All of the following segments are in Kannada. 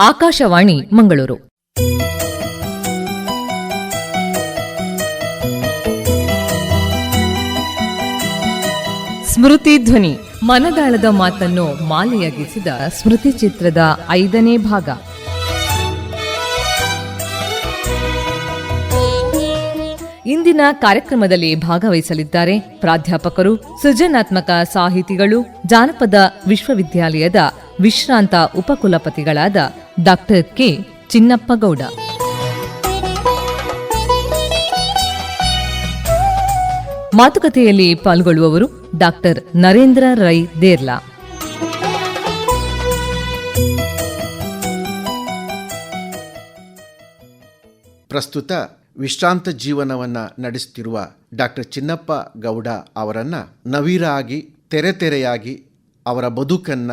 ಆಕಾಶವಾಣಿ ಮಂಗಳೂರು. ಸ್ಮೃತಿ ಧ್ವನಿ. ಮನದಾಳದ ಮಾತನ್ನು ಮಾಲೆಯಾಗಿಸಿದ ಸ್ಮೃತಿ ಚಿತ್ರದ ಐದನೇ ಭಾಗ. ಇಂದಿನ ಕಾರ್ಯಕ್ರಮದಲ್ಲಿ ಭಾಗವಹಿಸಲಿದ್ದಾರೆ ಪ್ರಾಧ್ಯಾಪಕರು, ಸೃಜನಾತ್ಮಕ ಸಾಹಿತಿಗಳು, ಜಾನಪದ ವಿಶ್ವವಿದ್ಯಾಲಯದ ವಿಶ್ರಾಂತ ಉಪಕುಲಪತಿಗಳಾದ ಡಾಕ್ಟರ್ ಕೆ ಚಿನ್ನಪ್ಪಗೌಡ. ಮಾತುಕತೆಯಲ್ಲಿ ಪಾಲ್ಗೊಳ್ಳುವವರು ಡಾಕ್ಟರ್ ನರೇಂದ್ರ ರೈ ದೇರ್ಲಾ. ಪ್ರಸ್ತುತ ವಿಶ್ರಾಂತ ಜೀವನವನ್ನು ನಡೆಸುತ್ತಿರುವ ಡಾಕ್ಟರ್ ಚಿನ್ನಪ್ಪ ಗೌಡ ಅವರನ್ನು ನವಿರಾಗಿ, ತೆರೆತೆರೆಯಾಗಿ ಅವರ ಬದುಕನ್ನ,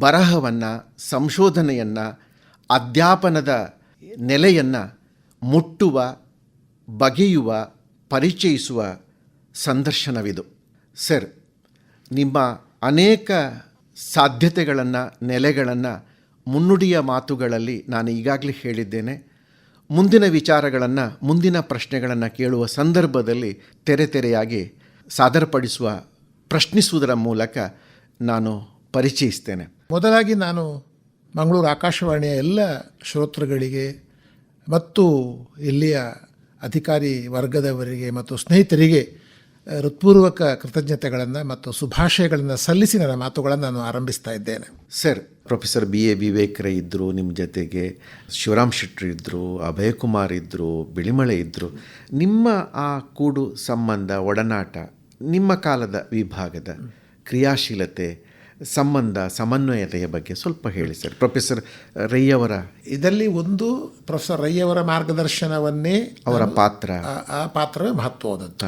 ಬರಹವನ್ನು, ಸಂಶೋಧನೆಯನ್ನು ಅಧ್ಯಾಪನದ ನೆಲೆಯನ್ನು ಮುಟ್ಟುವ, ಬಗೆಯುವ, ಪರಿಚಯಿಸುವ ಸಂದರ್ಶನವಿದು. ಸರ್, ನಿಮ್ಮ ಅನೇಕ ಸಾಧ್ಯತೆಗಳನ್ನು, ನೆಲೆಗಳನ್ನು, ಮುನ್ನುಡಿಯ ಮಾತುಗಳಲ್ಲಿ ನಾನು ಈಗಾಗಲೇ ಹೇಳಿದ್ದೇನೆ. ಮುಂದಿನ ವಿಚಾರಗಳನ್ನು, ಮುಂದಿನ ಪ್ರಶ್ನೆಗಳನ್ನು ಕೇಳುವ ಸಂದರ್ಭದಲ್ಲಿ ತೆರೆ ತೆರೆಯಾಗಿ ಸಾದರಪಡಿಸುವ, ಪ್ರಶ್ನಿಸುವುದರ ಮೂಲಕ ನಾನು ಪರಿಚಯಿಸ್ತೇನೆ. ಮೊದಲಾಗಿ ನಾನು ಮಂಗಳೂರು ಆಕಾಶವಾಣಿಯ ಎಲ್ಲ ಶ್ರೋತೃಗಳಿಗೆ ಮತ್ತು ಇಲ್ಲಿಯ ಅಧಿಕಾರಿ ವರ್ಗದವರಿಗೆ ಮತ್ತು ಸ್ನೇಹಿತರಿಗೆ ಹೃತ್ಪೂರ್ವಕ ಕೃತಜ್ಞತೆಗಳನ್ನು ಮತ್ತು ಶುಭಾಶಯಗಳನ್ನು ಸಲ್ಲಿಸಿ ನನ್ನ ಮಾತುಗಳನ್ನು ನಾನು ಆರಂಭಿಸ್ತಾ ಇದ್ದೇನೆ. Sir, professor B A Vivek Rai ಇದ್ದರು ನಿಮ್ಮ ಜೊತೆಗೆ ಶಿವರಾಮ್ ಶೆಟ್ಟಿ ಇದ್ದರು ಅಭಯಕುಮಾರ್ ಇದ್ದರು ಬಿಳಿಮಳೆ ಇದ್ದರು ನಿಮ್ಮ ಆ ಕೂಡು ಸಂಬಂಧ, ಒಡನಾಟ, ನಿಮ್ಮ ಕಾಲದ ವಿಭಾಗದ ಕ್ರಿಯಾಶೀಲತೆ ಸಂಬಂಧ ಸಮನ್ವಯತೆಯ ಬಗ್ಗೆ ಸ್ವಲ್ಪ ಹೇಳಿ ಸರ್. ಪ್ರೊಫೆಸರ್ ರೈಯವರ ಇದರಲ್ಲಿ ಒಂದು ಪ್ರೊಫೆಸರ್ ರೈಯವರ ಮಾರ್ಗದರ್ಶನವನ್ನೇ ಅವರ ಪಾತ್ರ. ಆ- ಪಾತ್ರವೇ ಮಹತ್ವವಾದಂಥ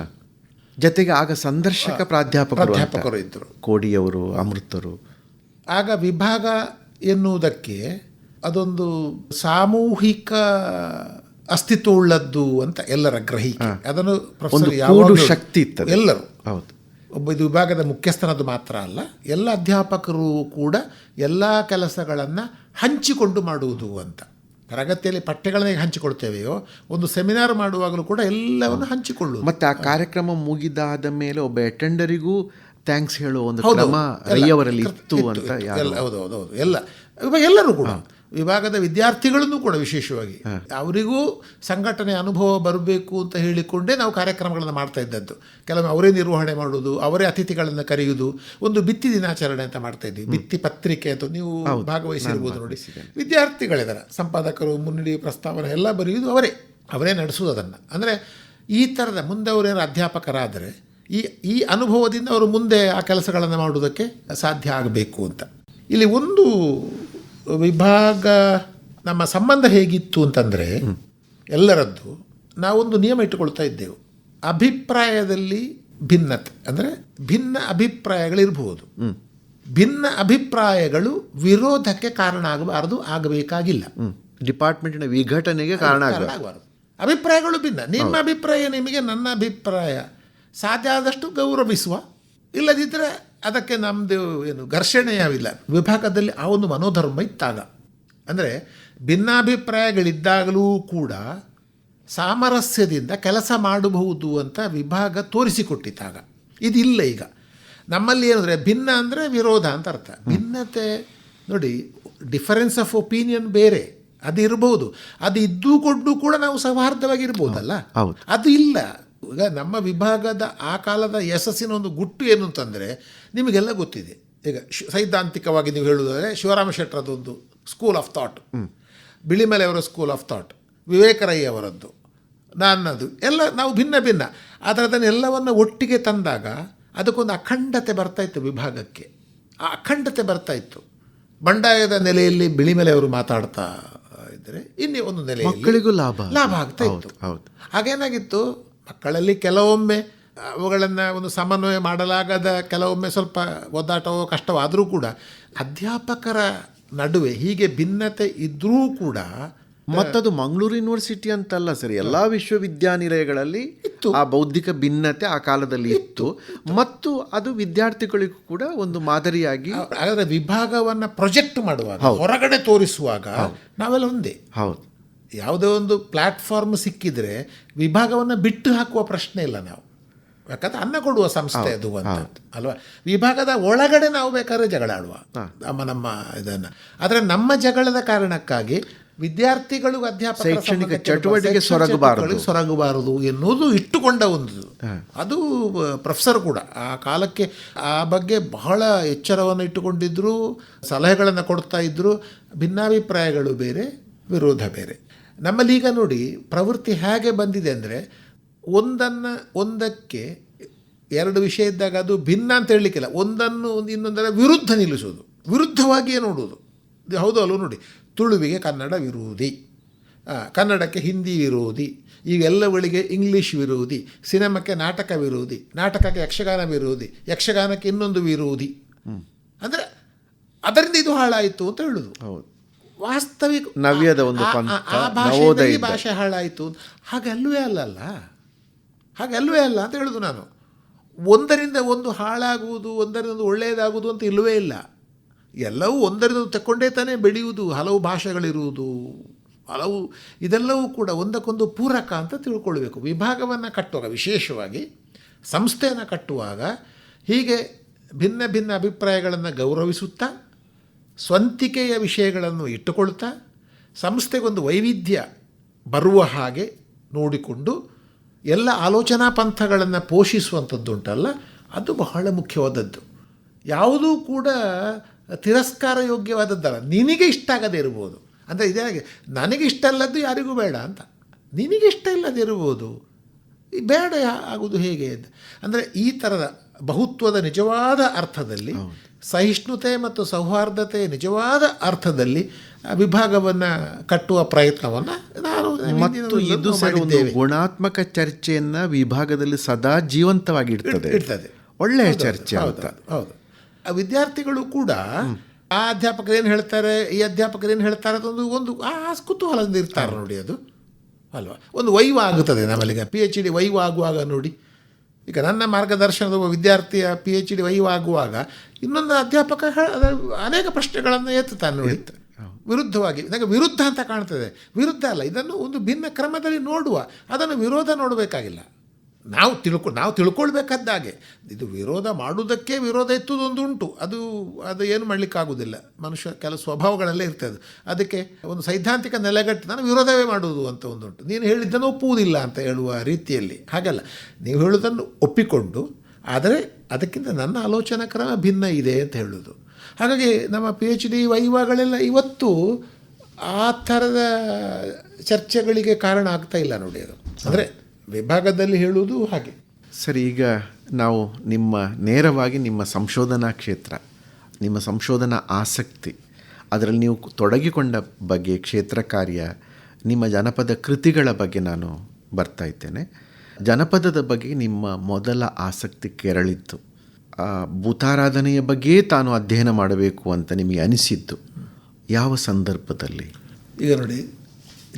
ಜೊತೆಗೆ ಆಗ ಸಂದರ್ಶಕ ಪ್ರಾಧ್ಯಾಪಕರು ಅಧ್ಯಾಪಕರು ಪ್ರಾಧ್ಯಾಪಕರು ಇದ್ದರು ಕೋಡಿಯವರು ಅಮೃತರು. ಆಗ ವಿಭಾಗ ಎನ್ನುವುದಕ್ಕೆ ಅದೊಂದು ಸಾಮೂಹಿಕ ಅಸ್ತಿತ್ವವುಳ್ಳದ್ದು ಅಂತ ಎಲ್ಲರ ಗ್ರಹಿಕೆ. ಅದನ್ನು ಪ್ರೊಫೆಸರ್ ಶಕ್ತಿ ಇತ್ತು ಎಲ್ಲರೂ. ಹೌದು. ಒಬ್ಬ ಇದು ವಿಭಾಗದ ಮುಖ್ಯಸ್ಥನದು ಮಾತ್ರ ಅಲ್ಲ ಎಲ್ಲ ಅಧ್ಯಾಪಕರು ಕೂಡ ಎಲ್ಲ ಕೆಲಸಗಳನ್ನು ಹಂಚಿಕೊಂಡು ಮಾಡುವುದು ಅಂತ. ತರಗತಿಯಲ್ಲಿ ಪಠ್ಯಗಳನ್ನ ಹಂಚಿಕೊಳ್ತೇವೆಯೋ ಒಂದು ಸೆಮಿನಾರ್ ಮಾಡುವಾಗಲೂ ಕೂಡ ಎಲ್ಲವನ್ನು ಹಂಚಿಕೊಳ್ಳುವುದು. ಮತ್ತೆ ಆ ಕಾರ್ಯಕ್ರಮ ಮುಗಿದಾದ ಮೇಲೆ ಒಬ್ಬ ಅಟೆಂಡರಿಗೂ ಥ್ಯಾಂಕ್ಸ್ ಹೇಳುವ ಒಂದು ಕ್ರಮ. ರೈಯವರಲ್ಲಿ ಇತ್ತು ಅಂತ ಹೌದು ಹೌದು ಹೌದು. ಎಲ್ಲ ಇವಾಗ ಎಲ್ಲರೂ ಕೂಡ. ವಿಭಾಗದ ವಿದ್ಯಾರ್ಥಿಗಳನ್ನು ಕೂಡ ವಿಶೇಷವಾಗಿ. ಅವರಿಗೂ ಸಂಘಟನೆ ಅನುಭವ ಬರಬೇಕು ಅಂತ ಹೇಳಿಕೊಂಡೇ ನಾವು ಕಾರ್ಯಕ್ರಮಗಳನ್ನು ಮಾಡ್ತಾ ಇದ್ದದ್ದು. ಕೆಲವೊಮ್ಮೆ ಅವರೇ ನಿರ್ವಹಣೆ ಮಾಡುವುದು ಅವರೇ ಅತಿಥಿಗಳನ್ನು ಕರೆಯುವುದು ಒಂದು ಬಿತ್ತಿ ದಿನಾಚರಣೆ ಅಂತ ಮಾಡ್ತಾ ಇದ್ವಿ. ಬಿತ್ತಿ ಪತ್ರಿಕೆ ಅಂತ ನೀವು ಭಾಗವಹಿಸಿರ್ಬೋದು ನೋಡಿ. ವಿದ್ಯಾರ್ಥಿಗಳಿದ್ದಾರೆ ಸಂಪಾದಕರು ಮುನ್ನುಡಿ ಪ್ರಸ್ತಾವನೆ ಎಲ್ಲ ಬರೆಯುವುದು ಅವರೇ. ಅವರೇ ನಡೆಸುವುದು ಅದನ್ನು. ಅಂದರೆ ಈ ಥರದ ಮುಂದೆ ಅವರೇನು ಅಧ್ಯಾಪಕರಾದರೆ ಈ ಈ ಅನುಭವದಿಂದ ಅವರು ಮುಂದೆ ಆ ಕೆಲಸಗಳನ್ನು ಮಾಡುವುದಕ್ಕೆ ಸಾಧ್ಯ ಆಗಬೇಕು ಅಂತ. ಇಲ್ಲಿ ಒಂದು ವಿಭಾಗ ನಮ್ಮ ಸಂಬಂಧ ಹೇಗಿತ್ತು ಅಂತಂದರೆ ಎಲ್ಲರದ್ದು ನಾವೊಂದು ನಿಯಮ ಇಟ್ಟುಕೊಳ್ತಾ ಇದ್ದೆವು. ಅಭಿಪ್ರಾಯದಲ್ಲಿ ಭಿನ್ನತೆ ಅಂದರೆ ಭಿನ್ನ ಅಭಿಪ್ರಾಯಗಳಿರ್ಬೋದು. ಭಿನ್ನ ಅಭಿಪ್ರಾಯಗಳು ವಿರೋಧಕ್ಕೆ ಕಾರಣ ಆಗಬಾರದು ಆಗಬೇಕಾಗಿಲ್ಲ. ಡಿಪಾರ್ಟ್ಮೆಂಟಿನ ವಿಘಟನೆಗೆ ಕಾರಣ ಆಗ ಕಾರಣ ಆಗಬಾರದು. ಅಭಿಪ್ರಾಯಗಳು ಭಿನ್ನ. ನಿಮ್ಮ ಅಭಿಪ್ರಾಯ ನಿಮಗೆ ನನ್ನ ಅಭಿಪ್ರಾಯ. ಸಾಧ್ಯ ಆದಷ್ಟು ಗೌರವಿಸುವ. ಇಲ್ಲದಿದ್ದರೆ ಅದಕ್ಕೆ ನಮ್ಮದು ಏನು ಘರ್ಷಣೆಯಾವಿಲ್ಲ ವಿಭಾಗದಲ್ಲಿ ಆ ಒಂದು ಮನೋಧರ್ಮ ಇತ್ತಾಗ. ಅಂದರೆ ಭಿನ್ನಾಭಿಪ್ರಾಯಗಳಿದ್ದಾಗಲೂ ಕೂಡ ಸಾಮರಸ್ಯದಿಂದ ಕೆಲಸ ಮಾಡಬಹುದು ಅಂತ ವಿಭಾಗ ತೋರಿಸಿಕೊಟ್ಟಿತ್ತಾಗ. ಇದಿಲ್ಲ ಈಗ. ನಮ್ಮಲ್ಲಿ ಏನಂದರೆ ಭಿನ್ನ ಅಂದರೆ ವಿರೋಧ ಅಂತ ಅರ್ಥ. ಭಿನ್ನತೆ ನೋಡಿ ಡಿಫರೆನ್ಸ್ ಆಫ್ ಒಪೀನಿಯನ್ ಬೇರೆ. ಅದು ಇರಬಹುದು ಅದು ಇದ್ದುಕೊಂಡು ಕೂಡ ನಾವು ಸೌಹಾರ್ದವಾಗಿರ್ಬೋದಲ್ಲ. ಅದು ಇಲ್ಲ. ಈಗ ನಮ್ಮ ವಿಭಾಗದ ಆ ಕಾಲದ ಯಶಸ್ಸಿನ ಒಂದು ಗುಟ್ಟು ಏನು ಅಂತಂದರೆ ನಿಮಗೆಲ್ಲ ಗೊತ್ತಿದೆ. ಈಗ ಸೈದ್ಧಾಂತಿಕವಾಗಿ ನೀವು ಹೇಳುವುದಾದರೆ ಶಿವರಾಮ ಶೆಟ್ಟರದೊಂದು ಸ್ಕೂಲ್ ಆಫ್ ಥಾಟ್ ಬಿಳಿಮಲೆ ಅವರ ಸ್ಕೂಲ್ ಆಫ್ ಥಾಟ್ ವಿವೇಕರಯ್ಯವರದ್ದು ಅವರದ್ದು ನನ್ನದು ಎಲ್ಲ ನಾವು ಭಿನ್ನ ಭಿನ್ನ. ಆದರೆ ಅದನ್ನೆಲ್ಲವನ್ನು ಒಟ್ಟಿಗೆ ತಂದಾಗ ಅದಕ್ಕೊಂದು ಅಖಂಡತೆ ಬರ್ತಾ ಇತ್ತು ವಿಭಾಗಕ್ಕೆ. ಆ ಅಖಂಡತೆ ಬರ್ತಾ ಇತ್ತು. ಬಂಡಾಯದ ನೆಲೆಯಲ್ಲಿ ಬಿಳಿಮಲೆ ಅವರು ಮಾತಾಡ್ತಾ ಇದ್ದರೆ ಇನ್ನೇ ಒಂದು ನೆಲೆಯಲ್ಲಿ ಮಕ್ಕಳಿಗೂ ಲಾಭ. ಲಾಭ ಆಗ್ತಾ ಇತ್ತು. ಹೌದು. ಹಾಗೇನಾಗಿತ್ತು? ಮಕ್ಕಳಲ್ಲಿ ಕೆಲವೊಮ್ಮೆ ಅವುಗಳನ್ನು ಒಂದು ಸಮನ್ವಯ ಮಾಡಲಾಗದ ಕೆಲವೊಮ್ಮೆ ಸ್ವಲ್ಪ ಒದ್ದಾಟವೋ ಕಷ್ಟವಾದರೂ ಕೂಡ ಅಧ್ಯಾಪಕರ ನಡುವೆ ಹೀಗೆ ಭಿನ್ನತೆ ಇದ್ದರೂ ಕೂಡ ಮತ್ತದು ಮಂಗಳೂರು ಯೂನಿವರ್ಸಿಟಿ ಅಂತಲ್ಲ ಸರ್ ಎಲ್ಲ ವಿಶ್ವವಿದ್ಯಾನಿಲಯಗಳಲ್ಲಿ ಇತ್ತು. ಆ ಬೌದ್ಧಿಕ ಭಿನ್ನತೆ ಆ ಕಾಲದಲ್ಲಿ ಇತ್ತು. ಮತ್ತು ಅದು ವಿದ್ಯಾರ್ಥಿಗಳಿಗೂ ಕೂಡ ಒಂದು ಮಾದರಿಯಾಗಿ ಹಾಗಾದ್ರೆ ವಿಭಾಗವನ್ನು ಪ್ರೊಜೆಕ್ಟ್ ಮಾಡುವಾಗ ಹೊರಗಡೆ ತೋರಿಸುವಾಗ ನಾವೆಲ್ಲ ಒಂದೇ. ಹೌದು. ಯಾವುದೇ ಒಂದು ಪ್ಲಾಟ್ಫಾರ್ಮ್ ಸಿಕ್ಕಿದ್ರೆ ವಿಭಾಗವನ್ನು ಬಿಟ್ಟು ಹಾಕುವ ಪ್ರಶ್ನೆ ಇಲ್ಲ ನಾವು. ಯಾಕಂದ್ರೆ ಅನ್ನ ಕೊಡುವ ಸಂಸ್ಥೆ ಅದು ಅಂತ. ಅಲ್ವಾ? ವಿಭಾಗದ ಒಳಗಡೆ ನಾವು ಬೇಕಾದ್ರೆ ಜಗಳ ಆಡುವ. ನಮ್ಮ ನಮ್ಮ ಇದನ್ನು. ಆದರೆ ನಮ್ಮ ಜಗಳದ ಕಾರಣಕ್ಕಾಗಿ ವಿದ್ಯಾರ್ಥಿಗಳು ಅಧ್ಯಾಪಕ ಶೈಕ್ಷಣಿಕ ಚಟುವಟಿಕೆ ಸೊರಗಬಾರದು. ಸೊರಗಬಾರದು ಎನ್ನುವುದು ಇಟ್ಟುಕೊಂಡ ಒಂದು. ಅದು ಪ್ರೊಫೆಸರ್ ಕೂಡ. ಆ ಕಾಲಕ್ಕೆ ಆ ಬಗ್ಗೆ ಬಹಳ ಎಚ್ಚರವನ್ನು ಇಟ್ಟುಕೊಂಡಿದ್ದರು ಸಲಹೆಗಳನ್ನು ಕೊಡ್ತಾ ಇದ್ದರು ಭಿನ್ನಾಭಿಪ್ರಾಯಗಳು ಬೇರೆ ವಿರೋಧ ಬೇರೆ. ನಮ್ಮಲ್ಲಿ ಈಗ ನೋಡಿ ಪ್ರವೃತ್ತಿ ಹೇಗೆ ಬಂದಿದೆ ಅಂದರೆ ಒಂದನ್ನು ಒಂದಕ್ಕೆ ಎರಡು ವಿಷಯ ಇದ್ದಾಗ ಅದು ಭಿನ್ನ ಅಂತ ಹೇಳಲಿಕ್ಕಿಲ್ಲ. ಒಂದನ್ನು ಒಂದು ಇನ್ನೊಂದರ ವಿರುದ್ಧ ನಿಲ್ಲಿಸೋದು ವಿರುದ್ಧವಾಗಿಯೇ ನೋಡುವುದು. ಇದು ಹೌದು ಅಲ್ವ ನೋಡಿ? ತುಳುವಿಗೆ ಕನ್ನಡ ವಿರೋಧಿ. ಕನ್ನಡಕ್ಕೆ ಹಿಂದಿ ವಿರೋಧಿ. ಈಗೆಲ್ಲವುಗಳಿಗೆ ಇಂಗ್ಲೀಷ್ ವಿರೋಧಿ. ಸಿನಿಮಾಕ್ಕೆ ನಾಟಕ ವಿರೋಧಿ. ನಾಟಕಕ್ಕೆ ಯಕ್ಷಗಾನ ವಿರೋಧಿ. ಯಕ್ಷಗಾನಕ್ಕೆ ಇನ್ನೊಂದು ವಿರೋಧಿ. ಅಂದರೆ ಅದರಿಂದ ಇದು ಹಾಳಾಯಿತು ಅಂತ ಹೇಳೋದು. ಹೌದು. ವಾಸ್ತವಿಕ ನವ್ಯದ ಒಂದು ಆ- ಭಾಷೆ ಹಾಳಾಯಿತು. ಹಾಗೆ ಅಲ್ಲವೇ ಅಲ್ಲಲ್ಲ ಹಾಗೆ ಅಲ್ಲವೇ ಅಲ್ಲ ಅಂತ ಹೇಳುದು ನಾನು. ಒಂದರಿಂದ ಒಂದು ಹಾಳಾಗುವುದು ಒಂದರಿಂದ ಒಂದು ಒಳ್ಳೆಯದಾಗುವುದು ಅಂತ ಇಲ್ಲವೇ ಇಲ್ಲ. ಎಲ್ಲವೂ ಒಂದರಿಂದ ಒಂದು ತಕ್ಕೊಂಡೇ ತಾನೇ ಬೆಳೆಯುವುದು ಹಲವು ಭಾಷೆಗಳಿರುವುದು ಹಲವು ಇದೆಲ್ಲವೂ ಕೂಡ ಒಂದಕ್ಕೊಂದು ಪೂರಕ ಅಂತ ತಿಳ್ಕೊಳ್ಬೇಕು. ವಿಭಾಗವನ್ನು ಕಟ್ಟುವಾಗ ವಿಶೇಷವಾಗಿ ಸಂಸ್ಥೆಯನ್ನು ಕಟ್ಟುವಾಗ ಹೀಗೆ ಭಿನ್ನ ಭಿನ್ನ ಅಭಿಪ್ರಾಯಗಳನ್ನು ಗೌರವಿಸುತ್ತಾ ಸ್ವಂತಿಕೆಯ ವಿಷಯಗಳನ್ನು ಇಟ್ಟುಕೊಳ್ತಾ ಸಂಸ್ಥೆಗೊಂದು ವೈವಿಧ್ಯ ಬರುವ ಹಾಗೆ ನೋಡಿಕೊಂಡು ಎಲ್ಲ ಆಲೋಚನಾ ಪಂಥಗಳನ್ನು ಪೋಷಿಸುವಂಥದ್ದುಂಟಲ್ಲ, ಅದು ಬಹಳ ಮುಖ್ಯವಾದದ್ದು. ಯಾವುದೂ ಕೂಡ ತಿರಸ್ಕಾರ ಯೋಗ್ಯವಾದದ್ದಲ್ಲ, ನಿನಗೆ ಇಷ್ಟ ಆಗದೇ ಇರ್ಬೋದು. ಅಂದರೆ ಇದೇ ನನಗೆ ಇಷ್ಟ ಅಲ್ಲದ್ದು ಯಾರಿಗೂ ಬೇಡ ಅಂತ. ನಿನಗೆ ಇಷ್ಟ ಇಲ್ಲದೇ ಇರ್ಬೋದು. ಬೇಡ ಆಗೋದು ಹೇಗೆ ಅಂದರೆ ಈ ಥರದ ಬಹುತ್ವದ ನಿಜವಾದ ಅರ್ಥದಲ್ಲಿ ಸಹಿಷ್ಣುತೆ ಮತ್ತು ಸೌಹಾರ್ದತೆ ನಿಜವಾದ ಅರ್ಥದಲ್ಲಿ ವಿಭಾಗವನ್ನು ಕಟ್ಟುವ ಪ್ರಯತ್ನವನ್ನು ನಾನು ಮತ್ತು ಇದು ಗುಣಾತ್ಮಕ ಚರ್ಚೆಯನ್ನ ವಿಭಾಗದಲ್ಲಿ ಸದಾ ಜೀವಂತವಾಗಿ ಇಡ್ತದೆ. ಇರ್ತದೆ ಒಳ್ಳೆಯ ಚರ್ಚೆ ಹೌದು, ಹೌದು, ವಿದ್ಯಾರ್ಥಿಗಳು ಕೂಡ ಆ ಅಧ್ಯಾಪಕರು ಏನು ಹೇಳ್ತಾರೆ ಈ ಅಧ್ಯಾಪಕರು ಏನು ಹೇಳ್ತಾರೆ ಅದೊಂದು ಒಂದು ಆ ಕುತೂಹಲದಿಂದ ಇರ್ತಾರೆ ನೋಡಿ ಅದು. ಅಲ್ವಾ? ಒಂದು ವೈವ ಆಗುತ್ತದೆ ನಮ್ಮಲ್ಲಿಗೆ ಪಿ ಎಚ್ ಡಿ ವೈವ್ ಆಗುವಾಗ ನೋಡಿ. ಈಗ ನನ್ನ ಮಾರ್ಗದರ್ಶನದ ಒಬ್ಬ ವಿದ್ಯಾರ್ಥಿಯ ಪಿ ಎಚ್ ಡಿ ವೈವ ಆಗುವಾಗ ಇನ್ನೊಂದು ಅಧ್ಯಾಪಕ ಅನೇಕ ಪ್ರಶ್ನೆಗಳನ್ನು ಎತ್ತುತ್ತಾನೆ ನೋಡಿ. ವಿರುದ್ಧವಾಗಿ ನನಗೆ ವಿರುದ್ಧ ಅಂತ ಕಾಣ್ತದೆ. ವಿರುದ್ಧ ಅಲ್ಲ ಇದನ್ನು ಒಂದು ಭಿನ್ನ ಕ್ರಮದಲ್ಲಿ ನೋಡುವ ಅದನ್ನು ವಿರೋಧ ನೋಡಬೇಕಾಗಿಲ್ಲ. ನಾವು ತಿಳ್ಕೊ, ನಾವು ತಿಳ್ಕೊಳ್ಬೇಕಾದ್ದಾಗೆ ಇದು ವಿರೋಧ ಮಾಡುವುದಕ್ಕೆ ವಿರೋಧ ಎತ್ತುವುದೊಂದು ಉಂಟು ಅದು ಅದು ಏನು ಮಾಡಲಿಕ್ಕಾಗೋದಿಲ್ಲ ಮನುಷ್ಯ ಕೆಲವು ಸ್ವಭಾವಗಳಲ್ಲೇ ಇರ್ತದೆ ಅದಕ್ಕೆ ಒಂದು ಸೈದ್ಧಾಂತಿಕ ನೆಲೆಗಟ್ಟು ನಾನು ವಿರೋಧವೇ ಮಾಡುವುದು ಅಂತ ಒಂದುಂಟು. ನೀನು ಹೇಳಿದ್ದನ್ನು ಒಪ್ಪುವುದಿಲ್ಲ ಅಂತ ಹೇಳುವ ರೀತಿಯಲ್ಲಿ. ಹಾಗಲ್ಲ. ನೀವು ಹೇಳುವುದನ್ನು ಒಪ್ಪಿಕೊಂಡು, ಆದರೆ ಅದಕ್ಕಿಂತ ನನ್ನ ಆಲೋಚನಾ ಕ್ರಮ ಭಿನ್ನ ಇದೆ ಅಂತ ಹೇಳೋದು ಹಾಗಾಗಿ ನಮ್ಮ ಪಿ ಎಚ್ ಡಿ ವೈವಾಗಳೆಲ್ಲ ಇವತ್ತು ಆ ಥರದ ಚರ್ಚೆಗಳಿಗೆ ಕಾರಣ ಆಗ್ತಾ ಇಲ್ಲ ನೋಡಿ ಅದು. ಅಂದರೆ ವಿಭಾಗದಲ್ಲಿ ಹೇಳುವುದು ಹಾಗೆ. ಸರಿ ಈಗ ನಾವು ನಿಮ್ಮ ನೇರವಾಗಿ ನಿಮ್ಮ ಸಂಶೋಧನಾ ಕ್ಷೇತ್ರ ನಿಮ್ಮ ಸಂಶೋಧನಾ ಆಸಕ್ತಿ ಅದರಲ್ಲಿ ನೀವು ತೊಡಗಿಕೊಂಡ ಬಗ್ಗೆ ಕ್ಷೇತ್ರ ಕಾರ್ಯ ನಿಮ್ಮ ಜನಪದ ಕೃತಿಗಳ ಬಗ್ಗೆ ನಾನು ಬರ್ತಾ ಇದ್ದೇನೆ. ಜನಪದದ ಬಗ್ಗೆ ನಿಮ್ಮ ಮೊದಲ ಆಸಕ್ತಿ ಕೆರಳಿತ್ತು. ಆ ಭೂತಾರಾಧನೆಯ ಬಗ್ಗೆ ತಾನು ಅಧ್ಯಯನ ಮಾಡಬೇಕು ಅಂತ ನಿಮಗೆ ಅನಿಸಿದ್ದು ಯಾವ ಸಂದರ್ಭದಲ್ಲಿ? ಈಗ ನೋಡಿ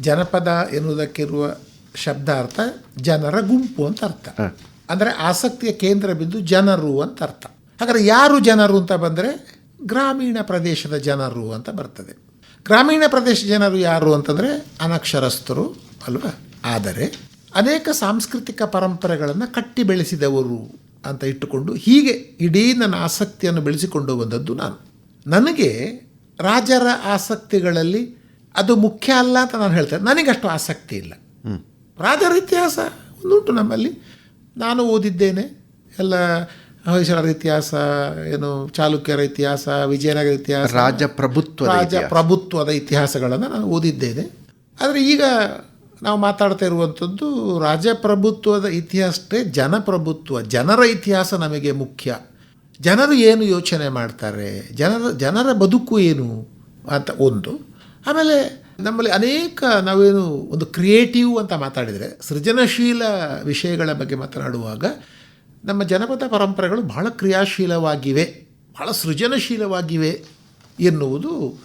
ಜನಪದ ಎನ್ನುವುದಕ್ಕಿರುವ ಶಬ್ದಾರ್ಥ ಜನರ ಗುಂಪು ಅಂತ ಅರ್ಥ. ಅಂದರೆ ಆಸಕ್ತಿಯ ಕೇಂದ್ರ ಬಿದ್ದು ಜನರು ಅಂತ ಅರ್ಥ. ಹಾಗಾದರೆ ಯಾರು ಜನರು ಅಂತ ಬಂದರೆ ಗ್ರಾಮೀಣ ಪ್ರದೇಶದ ಜನರು ಅಂತ ಬರ್ತದೆ. ಗ್ರಾಮೀಣ ಪ್ರದೇಶ ಜನರು ಯಾರು ಅಂತಂದರೆ ಅನಕ್ಷರಸ್ಥರು ಅಲ್ವಾ? ಆದರೆ ಅನೇಕ ಸಾಂಸ್ಕೃತಿಕ ಪರಂಪರೆಗಳನ್ನು ಕಟ್ಟಿ ಬೆಳೆಸಿದವರು ಅಂತ ಇಟ್ಟುಕೊಂಡು ಹೀಗೆ ಇಡೀ ನನ್ನ ಆಸಕ್ತಿಯನ್ನು ಬೆಳೆಸಿಕೊಂಡು ಬಂದದ್ದು ನಾನು. ನನಗೆ ರಾಜರ ಆಸಕ್ತಿಗಳಲ್ಲಿ ಅದು ಮುಖ್ಯ ಅಲ್ಲ ಅಂತ ನಾನು ಹೇಳ್ತೇನೆ. ನನಗಷ್ಟು ಆಸಕ್ತಿ ಇಲ್ಲ. ರಾಜರ ಇತಿಹಾಸ ಒಂದುಂಟು ನಮ್ಮಲ್ಲಿ. ನಾನು ಓದಿದ್ದೇನೆ. ಎಲ್ಲ ಹೊಯ್ಸಳರ ಇತಿಹಾಸ ಏನು ಚಾಲುಕ್ಯರ ಇತಿಹಾಸ ವಿಜಯನಗರ ಇತಿಹಾಸ ರಾಜಪ್ರಭುತ್ವದ ರಾಜ ಪ್ರಭುತ್ವದ ಇತಿಹಾಸಗಳನ್ನು ನಾನು ಓದಿದ್ದೇನೆ. ಆದರೆ ಈಗ ನಾವು ಮಾತಾಡ್ತಾ ಇರುವಂಥದ್ದು ರಾಜಪ್ರಭುತ್ವದ ಇತಿಹಾಸಕ್ಕೆ ಜನಪ್ರಭುತ್ವ. ಜನರ ಇತಿಹಾಸ ನಮಗೆ ಮುಖ್ಯ. ಜನರು ಏನು ಯೋಚನೆ ಮಾಡ್ತಾರೆ? ಜನರ ಜನರ ಬದುಕು ಏನು ಅಂತ ಒಂದು. ಆಮೇಲೆ ನಮ್ಮಲ್ಲಿ ಅನೇಕ ನಾವೇನು ಒಂದು ಕ್ರಿಯೇಟಿವ್ ಅಂತ ಮಾತಾಡಿದರೆ ಸೃಜನಶೀಲ ವಿಷಯಗಳ ಬಗ್ಗೆ ಮಾತನಾಡುವಾಗ ನಮ್ಮ ಜನಪದ ಪರಂಪರೆಗಳು ಬಹಳ ಕ್ರಿಯಾಶೀಲವಾಗಿವೆ ಬಹಳ ಸೃಜನಶೀಲವಾಗಿವೆ ಎನ್ನುವುದು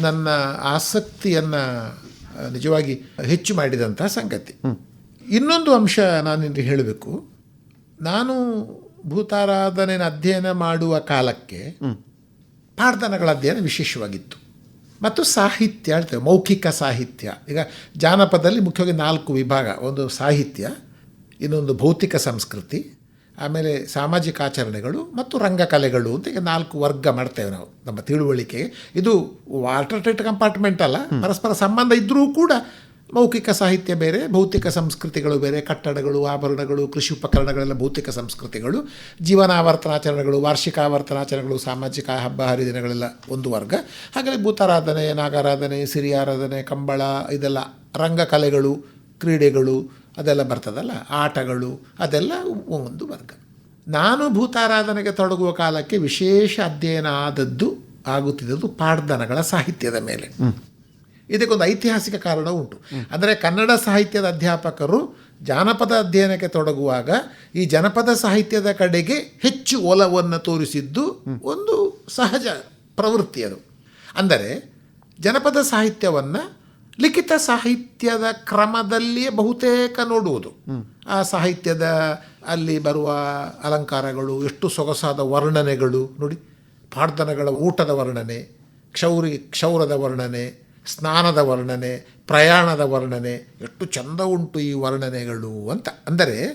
ನನ್ನ ಆಸಕ್ತಿಯನ್ನು ನಿಜವಾಗಿ ಹೆಚ್ಚು ಮಾಡಿದಂತಹ ಸಂಗತಿ. ಇನ್ನೊಂದು ಅಂಶ ನಾನಿಲ್ಲಿ ಹೇಳಬೇಕು. ನಾನು ಭೂತಾರಾಧನೆಯನ್ನು ಅಧ್ಯಯನ ಮಾಡುವ ಕಾಲಕ್ಕೆ ಪ್ರಾರ್ಥನೆಗಳ ಅಧ್ಯಯನ ವಿಶೇಷವಾಗಿತ್ತು. ಮತ್ತು ಸಾಹಿತ್ಯ ಹೇಳ್ತೇವೆ ಮೌಖಿಕ ಸಾಹಿತ್ಯ. ಈಗ ಜಾನಪದದಲ್ಲಿ ಮುಖ್ಯವಾಗಿ ನಾಲ್ಕು ವಿಭಾಗ ಒಂದು ಸಾಹಿತ್ಯ ಇನ್ನೊಂದು ಭೌತಿಕ ಸಂಸ್ಕೃತಿ ಆಮೇಲೆ ಸಾಮಾಜಿಕ ಆಚರಣೆಗಳು ಮತ್ತು ರಂಗಕಲೆಗಳು ಅಂತ ಈಗ ನಾಲ್ಕು ವರ್ಗ ಮಾಡ್ತೇವೆ ನಾವು ನಮ್ಮ ತಿಳುವಳಿಕೆ ಇದು ವಾಟರ್ ಟೈಟ್ ಕಂಪಾರ್ಟ್ಮೆಂಟ್ ಅಲ್ಲ ಪರಸ್ಪರ ಸಂಬಂಧ ಇದ್ದರೂ ಕೂಡ ಮೌಖಿಕ ಸಾಹಿತ್ಯ ಬೇರೆ, ಭೌತಿಕ ಸಂಸ್ಕೃತಿಗಳು ಬೇರೆ, ಕಟ್ಟಡಗಳು, ಆಭರಣಗಳು, ಕೃಷಿ ಉಪಕರಣಗಳೆಲ್ಲ ಭೌತಿಕ ಸಂಸ್ಕೃತಿಗಳು. ಜೀವನಾವರ್ತನಾಚರಣೆಗಳು ವಾರ್ಷಿಕ ಆವರ್ತನಾಚರಣೆಗಳು ಸಾಮಾಜಿಕ ಹಬ್ಬ, ಹರಿದಿನಗಳೆಲ್ಲ ಒಂದು ವರ್ಗ. ಹಾಗೆ ಭೂತಾರಾಧನೆ, ನಾಗಾರಾಧನೆ ಸಿರಿ ಆರಾಧನೆ ಕಂಬಳ, ಇದೆಲ್ಲ ರಂಗಕಲೆಗಳು, ಕ್ರೀಡೆಗಳು, ಅದೆಲ್ಲ ಬರ್ತದಲ್ಲ? ಆಟಗಳು, ಅದೆಲ್ಲ ಒಂದು ವರ್ಗ. ನಾನು ಭೂತಾರಾಧನೆಗೆ ತೊಡಗುವ ಕಾಲಕ್ಕೆ ವಿಶೇಷ ಅಧ್ಯಯನ ಆದದ್ದು, ಆಗುತ್ತಿದ್ದದ್ದು ಪಾಡ್ದನಗಳ ಸಾಹಿತ್ಯದ ಮೇಲೆ. ಇದಕ್ಕೊಂದು ಐತಿಹಾಸಿಕ ಕಾರಣ ಉಂಟು. ಅಂದರೆ ಕನ್ನಡ ಸಾಹಿತ್ಯದ ಅಧ್ಯಾಪಕರು ಜಾನಪದ ಅಧ್ಯಯನಕ್ಕೆ ತೊಡಗುವಾಗ ಈ ಜನಪದ ಸಾಹಿತ್ಯದ ಕಡೆಗೆ ಹೆಚ್ಚು ಒಲವನ್ನು ತೋರಿಸಿದ್ದು ಒಂದು ಸಹಜ ಪ್ರವೃತ್ತಿ ಅದು. ಅಂದರೆ ಜನಪದ ಸಾಹಿತ್ಯವನ್ನು ಲಿಖಿತ ಸಾಹಿತ್ಯದ ಕ್ರಮದಲ್ಲಿಯೇ ಬಹುತೇಕ ನೋಡುವುದು. ಆ ಸಾಹಿತ್ಯದ ಅಲ್ಲಿ ಬರುವ ಅಲಂಕಾರಗಳು, ಎಷ್ಟು ಸೊಗಸಾದ ವರ್ಣನೆಗಳು, ನೋಡಿ, ಪಾಡ್ದನಗಳ ಊಟದ ವರ್ಣನೆ, ಕ್ಷೌರಿ, ಕ್ಷೌರದ ವರ್ಣನೆ ಸ್ನಾನದ ವರ್ಣನೆ, ಪ್ರಯಾಣದ ವರ್ಣನೆ, ಎಷ್ಟು ಚಂದ ಉಂಟು ಈ ವರ್ಣನೆಗಳು ಅಂತ. ಅಂದರೆ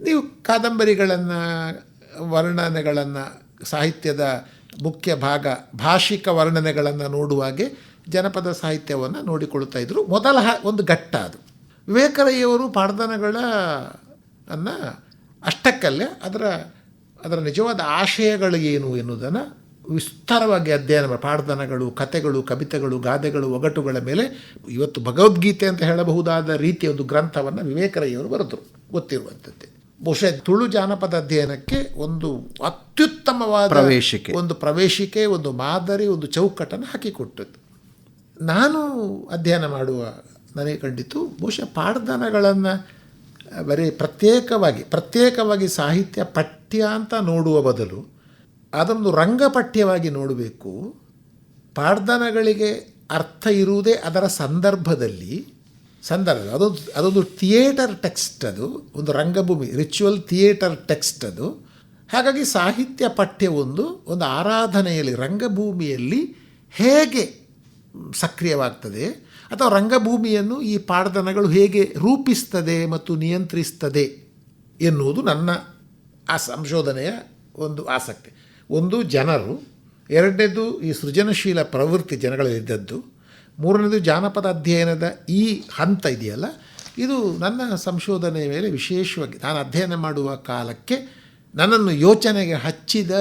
ನೀವು ಕಾದಂಬರಿಗಳನ್ನು, ವರ್ಣನೆಗಳನ್ನು, ಸಾಹಿತ್ಯದ ಮುಖ್ಯ ಭಾಗ, ಭಾಷಿಕ ವರ್ಣನೆಗಳನ್ನು ನೋಡುವಾಗೆ ಜನಪದ ಸಾಹಿತ್ಯವನ್ನು ನೋಡಿಕೊಳ್ತಾ ಇದ್ದರು ಮೊದಲ ಒಂದು ಘಟ್ಟ ಅದು. ವಿವೇಕರಯ್ಯವರು ಪಾಡ್ದನಗಳ ಅನ್ನ ಅಷ್ಟಕ್ಕಲ್ಲೇ ಅದರ ಅದರ ನಿಜವಾದ ಆಶಯಗಳು ಏನು ಎನ್ನುವುದನ್ನು ವಿಸ್ತಾರವಾಗಿ ಅಧ್ಯಯನ ಮಾಡಿ ಪಾಡ್ದನಗಳು ಕಥೆಗಳು ಕವಿತೆಗಳು ಗಾದೆಗಳು ಒಗಟುಗಳ ಮೇಲೆ ಇವತ್ತು ಭಗವದ್ಗೀತೆ ಅಂತ ಹೇಳಬಹುದಾದ ರೀತಿಯ ಒಂದು ಗ್ರಂಥವನ್ನು ವಿವೇಕರಯ್ಯವರು ಬರೆದರು ಗೊತ್ತಿರುವಂಥದ್ದೇ ಬಹುಶಃ ತುಳು ಜಾನಪದ ಅಧ್ಯಯನಕ್ಕೆ ಒಂದು ಅತ್ಯುತ್ತಮವಾದ ಪ್ರವೇಶಿಕೆ. ಒಂದು ಪ್ರವೇಶಿಕೆ ಒಂದು ಮಾದರಿ ಒಂದು ಚೌಕಟ್ಟನ್ನು ಹಾಕಿಕೊಟ್ಟದ್ದು ನಾನು ಅಧ್ಯಯನ ಮಾಡುವ ನನಗೆ ಕಂಡಿತು ಬಹುಶಃ ಪಾಡ್ದನಗಳನ್ನು ಬರೀ ಪ್ರತ್ಯೇಕವಾಗಿ ಪ್ರತ್ಯೇಕವಾಗಿ ಸಾಹಿತ್ಯ ಪಠ್ಯ ಅಂತ ನೋಡುವ ಬದಲು ಅದೊಂದು ರಂಗಪಠ್ಯವಾಗಿ ನೋಡಬೇಕು. ಪಾಡ್ದನಗಳಿಗೆ ಅರ್ಥ ಇರುವುದೇ ಅದರ ಸಂದರ್ಭದಲ್ಲಿ. ಸಂದರ್ಭ ಅದೊಂದು ಅದೊಂದು ಥಿಯೇಟರ್ ಟೆಕ್ಸ್ಟ್ ಅದು, ಒಂದು ರಂಗಭೂಮಿ, ರಿಚುವಲ್ ಥಿಯೇಟರ್ ಟೆಕ್ಸ್ಟ್ ಅದು. ಹಾಗಾಗಿ ಸಾಹಿತ್ಯ ಪಠ್ಯವೊಂದು ಒಂದು ಆರಾಧನೆಯಲ್ಲಿ, ರಂಗಭೂಮಿಯಲ್ಲಿ ಹೇಗೆ ಸಕ್ರಿಯವಾಗ್ತದೆ, ಅಥವಾ ರಂಗಭೂಮಿಯನ್ನು ಈ ಪಾಡ್ದನಗಳು ಹೇಗೆ ರೂಪಿಸ್ತದೆ ಮತ್ತು ನಿಯಂತ್ರಿಸ್ತದೆ ಎನ್ನುವುದು ನನ್ನ ಆ ಸಂಶೋಧನೆಯ ಒಂದು ಆಸಕ್ತಿ. ಒಂದು ಜನರು, ಎರಡನೇದು ಈ ಸೃಜನಶೀಲ ಪ್ರವೃತ್ತಿ ಜನಗಳಲ್ಲಿದ್ದದ್ದು ಮೂರನೇದು ಜಾನಪದ ಅಧ್ಯಯನದ ಈ ಹಂತ ಇದೆಯಲ್ಲ, ಇದು ನನ್ನ ಸಂಶೋಧನೆಯ ಮೇಲೆ ವಿಶೇಷವಾಗಿ ನಾನು ಅಧ್ಯಯನ ಮಾಡುವ ಕಾಲಕ್ಕೆ ನನ್ನನ್ನು ಯೋಚನೆಗೆ ಹಚ್ಚಿದ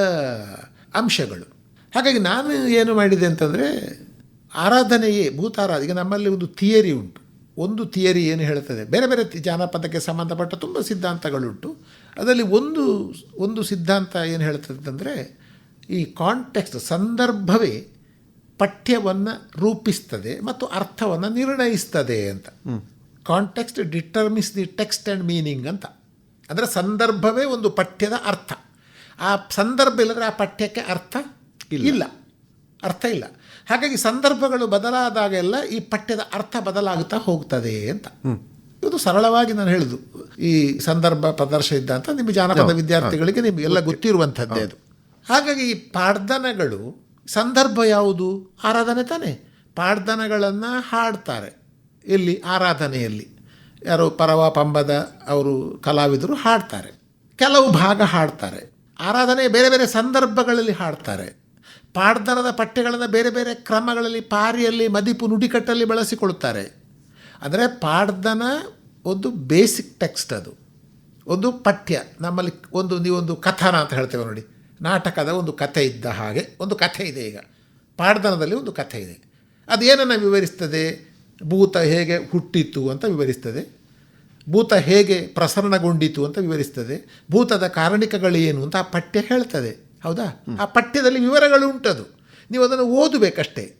ಅಂಶಗಳು. ಹಾಗಾಗಿ ನಾನು ಏನು ಮಾಡಿದೆ ಅಂತಂದರೆ, ಆರಾಧನೆಯೇ ಭೂತಾರಾಧ ಈಗ ನಮ್ಮಲ್ಲಿ ಒಂದು ಥಿಯರಿ ಉಂಟು. ಒಂದು ಥಿಯರಿ ಏನು ಹೇಳ್ತದೆ, ಬೇರೆ ಬೇರೆ ಜಾನಪದಕ್ಕೆ ಸಂಬಂಧಪಟ್ಟ ತುಂಬ ಸಿದ್ಧಾಂತಗಳುಂಟು. ಅದರಲ್ಲಿ ಒಂದು ಒಂದು ಸಿದ್ಧಾಂತ ಏನು ಹೇಳ್ತದೆ ಅಂತಂದರೆ ಈ ಕಾಂಟೆಕ್ಸ್ಟ್ ಸಂದರ್ಭವೇ ಪಠ್ಯವನ್ನು ರೂಪಿಸ್ತದೆ ಮತ್ತು ಅರ್ಥವನ್ನು ನಿರ್ಣಯಿಸ್ತದೆ ಅಂತ. Context determines the text and meaning ಅಂತ. ಅಂದರೆ ಸಂದರ್ಭವೇ ಒಂದು ಪಠ್ಯದ ಅರ್ಥ. ಆ ಸಂದರ್ಭ ಇಲ್ಲದ್ರೆ ಆ ಪಠ್ಯಕ್ಕೆ ಅರ್ಥ ಇಲ್ಲ. ಅರ್ಥ ಇಲ್ಲ. ಹಾಗಾಗಿ ಸಂದರ್ಭಗಳು ಬದಲಾದಾಗೆಲ್ಲ ಈ ಪಠ್ಯದ ಅರ್ಥ ಬದಲಾಗುತ್ತಾ ಹೋಗ್ತದೆ ಅಂತ. ಇದು ಸರಳವಾಗಿ ನಾನು ಹೇಳುದು. ಈ ಸಂದರ್ಭ ಪ್ರದರ್ಶ ಇದ್ದಂತ ನಿಮ್ಮ ಜಾನಪದ ವಿದ್ಯಾರ್ಥಿಗಳಿಗೆ ನಿಮಗೆಲ್ಲ ಗೊತ್ತಿರುವಂಥದ್ದೇ ಅದು. ಹಾಗಾಗಿ ಈ ಪಾಡ್ದನಗಳು, ಸಂದರ್ಭ ಯಾವುದು? ಆರಾಧನೆ ತಾನೇ. ಪಾಡ್ದನಗಳನ್ನು ಹಾಡ್ತಾರೆ. ಇಲ್ಲಿ, ಆರಾಧನೆಯಲ್ಲಿ. ಯಾರು ಪರವ ಪಂಬದ ಅವರು ಕಲಾವಿದರು ಹಾಡ್ತಾರೆ. ಕೆಲವು ಭಾಗ ಹಾಡ್ತಾರೆ. ಆರಾಧನೆ ಬೇರೆ ಬೇರೆ ಸಂದರ್ಭಗಳಲ್ಲಿ ಹಾಡ್ತಾರೆ. ಪಾಡ್ದನದ ಪಠ್ಯಗಳನ್ನು ಬೇರೆ ಬೇರೆ ಕ್ರಮಗಳಲ್ಲಿ, ಪಾರಿಯಲ್ಲಿ, ಮದಿಪು ನುಡಿಕಟ್ಟಲ್ಲಿ ಬಳಸಿಕೊಳ್ಳುತ್ತಾರೆ ಅಂದರೆ ಪಾಡ್ದನ ಒಂದು ಬೇಸಿಕ್ ಟೆಕ್ಸ್ಟ್ ಅದು. ಒಂದು ಪಠ್ಯ. ನಮ್ಮಲ್ಲಿ ಒಂದು, ನೀವೊಂದು ಕಥನ ಅಂತ ಹೇಳ್ತೇವೆ ನೋಡಿ. ನಾಟಕದ ಒಂದು ಕಥೆ ಇದ್ದ ಹಾಗೆ, ಒಂದು ಕಥೆ ಇದೆ ಈಗ. ಪಾಡ್ದನದಲ್ಲಿ ಒಂದು ಕಥೆ ಇದೆ. ಅದು ಏನನ್ನು ವಿವರಿಸ್ತದೆ? ಭೂತ ಹೇಗೆ ಹುಟ್ಟಿತು ಅಂತ ವಿವರಿಸ್ತದೆ. ಭೂತ ಹೇಗೆ ಪ್ರಸರಣಗೊಂಡಿತು ಅಂತ ವಿವರಿಸ್ತದೆ. ಭೂತದ ಕಾರಣಿಕಗಳೇನು ಅಂತ ಆ ಪಠ್ಯ ಹೇಳ್ತದೆ. ಹೌದಾ? ಆ ಪಠ್ಯದಲ್ಲಿ ವಿವರಗಳು ಉಂಟದು. ನೀವು ಅದನ್ನು ಓದಬೇಕಷ್ಟೇ.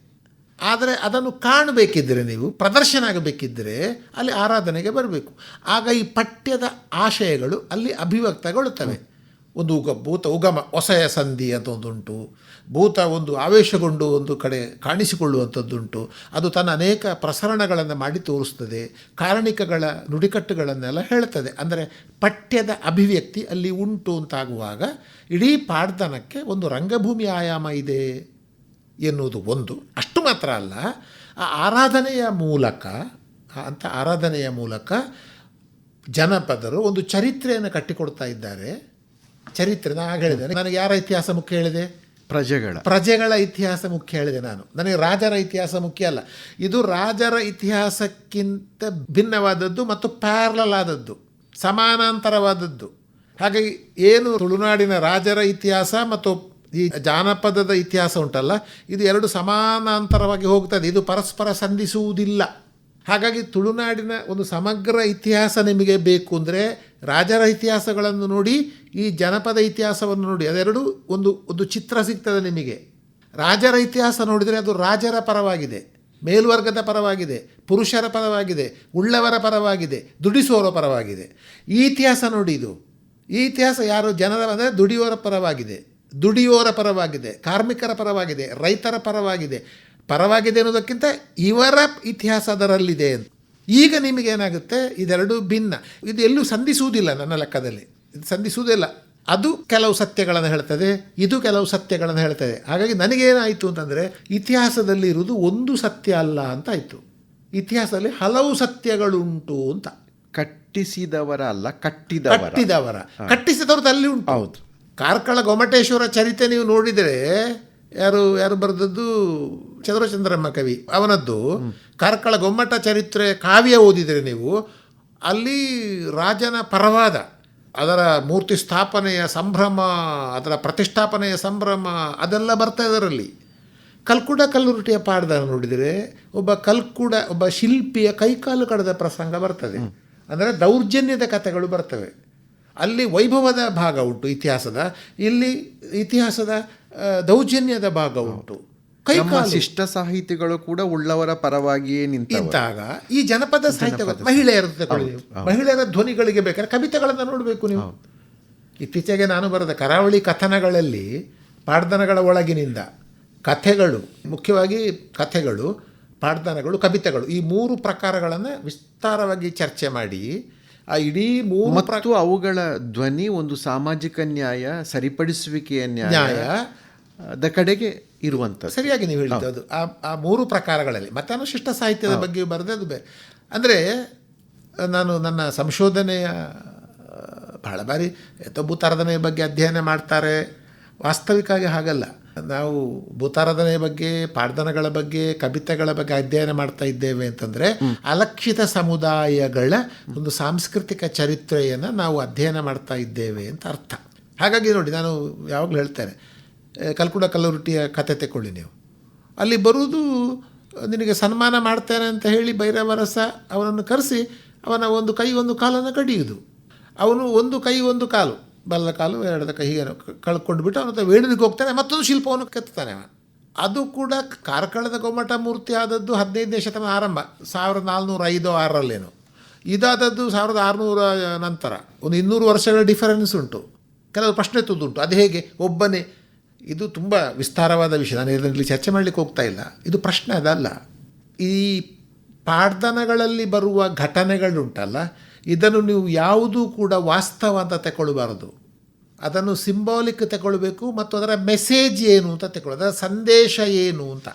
ಆದರೆ ಅದನ್ನು ಕಾಣಬೇಕಿದ್ದರೆ ನೀವು, ಪ್ರದರ್ಶನ ಆಗಬೇಕಿದ್ದರೆ ಅಲ್ಲಿ ಆರಾಧನೆಗೆ ಬರಬೇಕು. ಆಗ ಈ ಪಠ್ಯದ ಆಶಯಗಳು ಅಲ್ಲಿ ಅಭಿವ್ಯಕ್ತಗೊಳ್ಳುತ್ತವೆ. ಒಂದು ಉಗ ಭೂತ ಉಗಮ ಹೊಸಯ ಸಂಧಿ ಅಂತ ಒಂದುಂಟು ಭೂತ ಒಂದು ಆವೇಶಗೊಂಡು ಒಂದು ಕಡೆ ಕಾಣಿಸಿಕೊಳ್ಳುವಂಥದ್ದುಂಟು. ಅದು ತನ್ನ ಅನೇಕ ಪ್ರಸರಣಗಳನ್ನು ಮಾಡಿ ತೋರಿಸ್ತದೆ. ಕಾರಣಿಕಗಳ ನುಡಿಕಟ್ಟುಗಳನ್ನೆಲ್ಲ ಹೇಳ್ತದೆ. ಅಂದರೆ ಪಠ್ಯದ ಅಭಿವ್ಯಕ್ತಿ ಅಲ್ಲಿ ಉಂಟು ಅಂತಾಗುವಾಗ ಇಡೀ ಪಾಡ್ದನಕ್ಕೆ ಒಂದು ರಂಗಭೂಮಿ ಆಯಾಮ ಇದೆ ಎನ್ನುವುದು ಒಂದು. ಅಷ್ಟು ಮಾತ್ರ ಅಲ್ಲ, ಆ ಆರಾಧನೆಯ ಮೂಲಕ ಅಂಥ ಆರಾಧನೆಯ ಮೂಲಕ ಜನಪದರು ಒಂದು ಚರಿತ್ರೆಯನ್ನು ಕಟ್ಟಿಕೊಡ್ತಾ ಇದ್ದಾರೆ. ಚರಿತ್ರೆ ನಾನು ಹೇಳಿದೆ. ನನಗೆ ಯಾರ ಇತಿಹಾಸ ಮುಖ್ಯ ಹೇಳಿದೆ? ಪ್ರಜೆಗಳ. ಪ್ರಜೆಗಳ ಇತಿಹಾಸ ಮುಖ್ಯ ಹೇಳಿದೆ ನಾನು. ನನಗೆ ರಾಜರ ಇತಿಹಾಸ ಮುಖ್ಯ ಅಲ್ಲ. ಇದು ರಾಜರ ಇತಿಹಾಸಕ್ಕಿಂತ ಭಿನ್ನವಾದದ್ದು ಮತ್ತು ಪ್ಯಾರಲಲ್ ಆದದ್ದು. ಸಮಾನಾಂತರವಾದದ್ದು. ಹಾಗಾಗಿ ಏನು ತುಳುನಾಡಿನ ರಾಜರ ಇತಿಹಾಸ ಮತ್ತು ಈ ಜಾನಪದದ ಇತಿಹಾಸ ಉಂಟಲ್ಲ ಇದು ಎರಡು ಸಮಾನಾಂತರವಾಗಿ ಹೋಗ್ತದೆ. ಇದು ಪರಸ್ಪರ ಸಂಧಿಸುವುದಿಲ್ಲ. ಹಾಗಾಗಿ ತುಳುನಾಡಿನ ಒಂದು ಸಮಗ್ರ ಇತಿಹಾಸ ನಿಮಗೆ ಬೇಕು ಅಂದರೆ ರಾಜರ ಇತಿಹಾಸಗಳನ್ನು ನೋಡಿ, ಈ ಜನಪದ ಇತಿಹಾಸವನ್ನು ನೋಡಿ. ಅದೆರಡು ಒಂದು ಒಂದು ಚಿತ್ರ ಸಿಗ್ತದೆ ನಿಮಗೆ. ರಾಜರ ಇತಿಹಾಸ ನೋಡಿದರೆ ಅದು ರಾಜರ ಪರವಾಗಿದೆ, ಮೇಲ್ವರ್ಗದ ಪರವಾಗಿದೆ, ಪುರುಷರ ಪರವಾಗಿದೆ, ಉಳ್ಳವರ ಪರವಾಗಿದೆ ದುಡಿಸುವವರ ಪರವಾಗಿದೆ. ಈ ಇತಿಹಾಸ ನೋಡಿ ಇದು. ಈ ಇತಿಹಾಸ ಯಾರು ಜನರ, ಅಂದರೆ ದುಡಿಯುವವರ ಪರವಾಗಿದೆ. ದುಡಿಯುವವರ ಪರವಾಗಿದೆ, ಕಾರ್ಮಿಕರ ಪರವಾಗಿದೆ, ರೈತರ ಪರವಾಗಿದೆ ಪರವಾಗಿದೆ ಅನ್ನೋದಕ್ಕಿಂತ ಇವರ ಇತಿಹಾಸ ಅದರಲ್ಲಿದೆ ಅಂತ. ಈಗ ನಿಮಗೇನಾಗುತ್ತೆ ಇದೆರಡು ಭಿನ್ನ. ಇದು ಎಲ್ಲೂ ಸಂಧಿಸುವುದಿಲ್ಲ ನನ್ನ ಲೆಕ್ಕದಲ್ಲಿ. ಇದು ಸಂಧಿಸುವುದಿಲ್ಲ. ಅದು ಕೆಲವು ಸತ್ಯಗಳನ್ನು ಹೇಳ್ತದೆ ಇದು ಕೆಲವು ಸತ್ಯಗಳನ್ನು ಹೇಳ್ತದೆ. ಹಾಗಾಗಿ ನನಗೇನಾಯಿತು ಅಂತಂದರೆ ಇತಿಹಾಸದಲ್ಲಿ ಇರುವುದು ಒಂದು ಸತ್ಯ ಅಲ್ಲ ಅಂತ ಆಯಿತು. ಇತಿಹಾಸದಲ್ಲಿ ಹಲವು ಸತ್ಯಗಳುಂಟು ಅಂತ. ಕಟ್ಟಿಸಿದವರ ಅಲ್ಲ ಕಟ್ಟಿದ ಕಟ್ಟಿದವರ. ಕಟ್ಟಿಸಿದವ್ರದ್ದು ಅಲ್ಲಿ ಉಂಟು. ಹೌದು. ಕಾರ್ಕಳ ಗೊಮಟೇಶ್ವರ ಚರಿತೆ ನೀವು ನೋಡಿದರೆ ಯಾರು ಯಾರು ಬರೆದದ್ದು? ಚಂದ್ರಚಂದ್ರಮ್ಮ ಕವಿ, ಅವನದ್ದು ಕಾರ್ಕಳ ಗೊಮ್ಮಟ ಚರಿತ್ರೆ ಕಾವ್ಯ ಓದಿದರೆ ನೀವು, ಅಲ್ಲಿ ರಾಜನ ಪರವಾದ, ಅದರ ಮೂರ್ತಿ ಸ್ಥಾಪನೆಯ ಸಂಭ್ರಮ, ಅದರ ಪ್ರತಿಷ್ಠಾಪನೆಯ ಸಂಭ್ರಮ, ಅದೆಲ್ಲ ಬರ್ತಾ ಇದರಲ್ಲಿ. ಕಲ್ಕುಡ ಕಲ್ಲುರುಟಿಯ ಪಾಡ್ದ ನೋಡಿದರೆ ಒಬ್ಬ ಕಲ್ಕುಡ, ಒಬ್ಬ ಶಿಲ್ಪಿಯ ಕೈಕಾಲು ಕಡದ ಪ್ರಸಂಗ ಬರ್ತದೆ. ಅಂದರೆ ದೌರ್ಜನ್ಯದ ಕಥೆಗಳು ಬರ್ತವೆ. ಅಲ್ಲಿ ವೈಭವದ ಭಾಗ ಉಂಟು ಇತಿಹಾಸದ. ಇಲ್ಲಿ ಇತಿಹಾಸದ ದೌರ್ಜನ್ಯದ ಭಾಗ ಉಂಟು. ನಮ್ಮ ಶಿಷ್ಟ ಸಾಹಿತಿಗಳು ಕೂಡ ಉಳ್ಳವರ ಪರವಾಗಿಯೇ ನಿಂತಾಗ ಈ ಜನಪದ ಸಾಹಿತ್ಯ. ಮಹಿಳೆಯರ ಮಹಿಳೆಯರ ಧ್ವನಿಗಳಿಗೆ ಬೇಕಾದ್ರೆ ಕವಿತೆಗಳನ್ನು ನೋಡಬೇಕು ನೀವು. ಇತ್ತೀಚೆಗೆ ನಾನು ಬರೆದ ಕರಾವಳಿ ಕಥನಗಳಲ್ಲಿ ಪಾಡ್ದನಗಳ ಒಳಗಿನಿಂದ ಕಥೆಗಳು ಮುಖ್ಯವಾಗಿ ಕಥೆಗಳು ಪಾಡ್ದನಗಳು ಕವಿತೆಗಳು ಈ ಮೂರು ಪ್ರಕಾರಗಳನ್ನು ವಿಸ್ತಾರವಾಗಿ ಚರ್ಚೆ ಮಾಡಿ ಆ ಇಡೀ ಮೂರು ಮತ್ತು ಅವುಗಳ ಧ್ವನಿ ಒಂದು ಸಾಮಾಜಿಕ ನ್ಯಾಯ ಸರಿಪಡಿಸುವಿಕೆಯ ನ್ಯಾಯ ದ ಕಡೆಗೆ ಇರುವಂಥ ಸರಿಯಾಗಿ ನೀವು ಹೇಳಿದ್ದು ಅದು. ಆ ಆ ಮೂರು ಪ್ರಕಾರಗಳಲ್ಲಿ. ಮತ್ತೆ ಅನುಶಿಷ್ಟ ಸಾಹಿತ್ಯದ ಬಗ್ಗೆ ಬರೆದೇ ಅದು ಬೇರೆ ಅಂದರೆ ನಾನು ನನ್ನ ಸಂಶೋಧನೆಯ ಬಹಳ ಬಾರಿ ಅಥವಾ ಭೂತಾರಾಧನೆಯ ಬಗ್ಗೆ ಅಧ್ಯಯನ ಮಾಡ್ತಾರೆ. ವಾಸ್ತವಿಕವಾಗಿ ಹಾಗಲ್ಲ. ನಾವು ಭೂತಾರಾಧನೆಯ ಬಗ್ಗೆ ಪಾಡ್ದನಗಳ ಬಗ್ಗೆ ಕವಿತೆಗಳ ಬಗ್ಗೆ ಅಧ್ಯಯನ ಮಾಡ್ತಾ ಇದ್ದೇವೆ ಅಂತಂದರೆ ಅಲಕ್ಷಿತ ಸಮುದಾಯಗಳ ಒಂದು ಸಾಂಸ್ಕೃತಿಕ ಚರಿತ್ರೆಯನ್ನು ನಾವು ಅಧ್ಯಯನ ಮಾಡ್ತಾ ಇದ್ದೇವೆ ಅಂತ ಅರ್ಥ. ಹಾಗಾಗಿ ನೋಡಿ ನಾನು ಯಾವಾಗಲೂ ಹೇಳ್ತೇನೆ ಕಲ್ಕುಡ ಕಲ್ಲುರುಟಿಯ ಕತೆ ತಗೊಳ್ಳಿ ನೀವು. ಅಲ್ಲಿ ಬರುವುದು ನಿನಗೆ ಸನ್ಮಾನ ಮಾಡ್ತೇನೆ ಅಂತ ಹೇಳಿ ಭೈರವರಸ ಅವನನ್ನು ಕರೆಸಿ ಅವನ ಒಂದು ಕೈ ಒಂದು ಕಾಲನ್ನು ಕಡಿಯುವುದು. ಅವನು ಒಂದು ಕೈ ಒಂದು ಕಾಲು ಬಲ್ಲ ಕಾಲು, ಎರಡದ ಕೈ ಕಳ್ಕೊಂಡು ಬಿಟ್ಟು ಅವನ ವೇಣುವಿಗೆ ಹೋಗ್ತಾನೆ ಮತ್ತೊಂದು ಶಿಲ್ಪವನ್ನು ಕೆತ್ತಾನೆ ಅವನು. ಅದು ಕೂಡ ಕಾರ್ಕಳದ ಗೊಮ್ಮಟ ಮೂರ್ತಿ ಆದದ್ದು ಹದಿನೈದನೇ ಶತಮಾನ ಆರಂಭ, ಸಾವಿರದ ನಾಲ್ನೂರ ಐದು ಆರರಲ್ಲೇನು ಇದಾದದ್ದು ಸಾವಿರದ ಆರುನೂರ ನಂತರ. ಒಂದು ಇನ್ನೂರು ವರ್ಷಗಳ ಡಿಫರೆನ್ಸ್ ಉಂಟು. ಕೆಲವು ಪ್ರಶ್ನೆ ತುದುಂಟು ಅದು ಹೇಗೆ? ಒಬ್ಬನೇ ಇದು ತುಂಬ ವಿಸ್ತಾರವಾದ ವಿಷಯ. ನಾನು ಇದರಲ್ಲಿ ಚರ್ಚೆ ಮಾಡಲಿಕ್ಕೆ ಹೋಗ್ತಾ ಇಲ್ಲ. ಇದು ಪ್ರಶ್ನೆ ಅದಲ್ಲ. ಈ ಪಾಡ್ದನಗಳಲ್ಲಿ ಬರುವ ಘಟನೆಗಳುಂಟಲ್ಲ, ಇದನ್ನು ನೀವು ಯಾವುದೂ ಕೂಡ ವಾಸ್ತವ ಅಂತ ತಗೊಳ್ಬಾರದು ಅದನ್ನು ಸಿಂಬಾಲಿಕ್ ತಗೊಳ್ಬೇಕು ಮತ್ತು ಅದರ ಮೆಸೇಜ್ ಏನು ಅಂತ ತಗೊಳ್ಳೋದು ಅದರ ಸಂದೇಶ ಏನು ಅಂತ.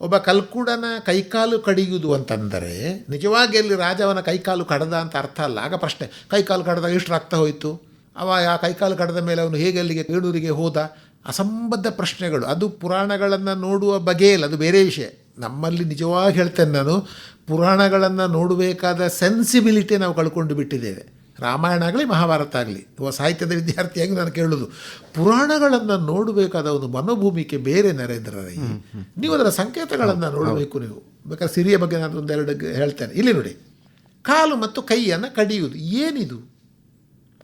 ಒಬ್ಬ ಕಲ್ಕುಡನ ಕೈಕಾಲು ಕಡಿಯುವುದು ಅಂತಂದರೆ, ನಿಜವಾಗಿ ಅಲ್ಲಿ ರಾಜವನ ಕೈಕಾಲು ಕಡದ ಅಂತ ಅರ್ಥ ಅಲ್ಲ. ಆಗ ಪ್ರಶ್ನೆ, ಕೈಕಾಲು ಕಡ್ದಾಗ ಇಷ್ಟು ರಕ್ತ ಹೋಯಿತು? ಅವ ಆ ಕೈಕಾಲು ಕಡದ ಮೇಲೆ ಅವನು ಹೇಗೆ ಅಲ್ಲಿಗೆ ಬೇಡೂರಿಗೆ ಹೋದ? ಅಸಂಬದ್ಧ ಪ್ರಶ್ನೆಗಳು. ಅದು ಪುರಾಣಗಳನ್ನು ನೋಡುವ ಬಗೆಯಲ್ಲ ಅದು ಬೇರೆ ವಿಷಯ. ನಮ್ಮಲ್ಲಿ ನಿಜವಾಗಿ ಹೇಳ್ತೇನೆ ನಾನು ಪುರಾಣಗಳನ್ನು ನೋಡಬೇಕಾದ ಸೆನ್ಸಿಬಿಲಿಟಿ ನಾವು ಕಳ್ಕೊಂಡು ಬಿಟ್ಟಿದ್ದೇವೆ. ರಾಮಾಯಣ ಆಗಲಿ ಮಹಾಭಾರತ ಆಗಲಿ ಸಾಹಿತ್ಯದ ವಿದ್ಯಾರ್ಥಿಯಾಗಿ ನಾನು ಕೇಳೋದು. ಪುರಾಣಗಳನ್ನು ನೋಡಬೇಕಾದ ಒಂದು ಮನೋಭೂಮಿಕೆ ಬೇರೆ ನರೇಂದ್ರ ರೈ. ನೀವು ಅದರ ಸಂಕೇತಗಳನ್ನು ನೋಡಬೇಕು ನೀವು. ಬೇಕಾದ್ರೆ ಸಿರಿಯ ಬಗ್ಗೆ ನಾನು ಒಂದೆರಡು ಹೇಳ್ತೇನೆ. ಇಲ್ಲಿ ನೋಡಿ. ಕಾಲು ಮತ್ತು ಕೈಯನ್ನು ಕಡಿಯುವುದು. ಏನಿದು?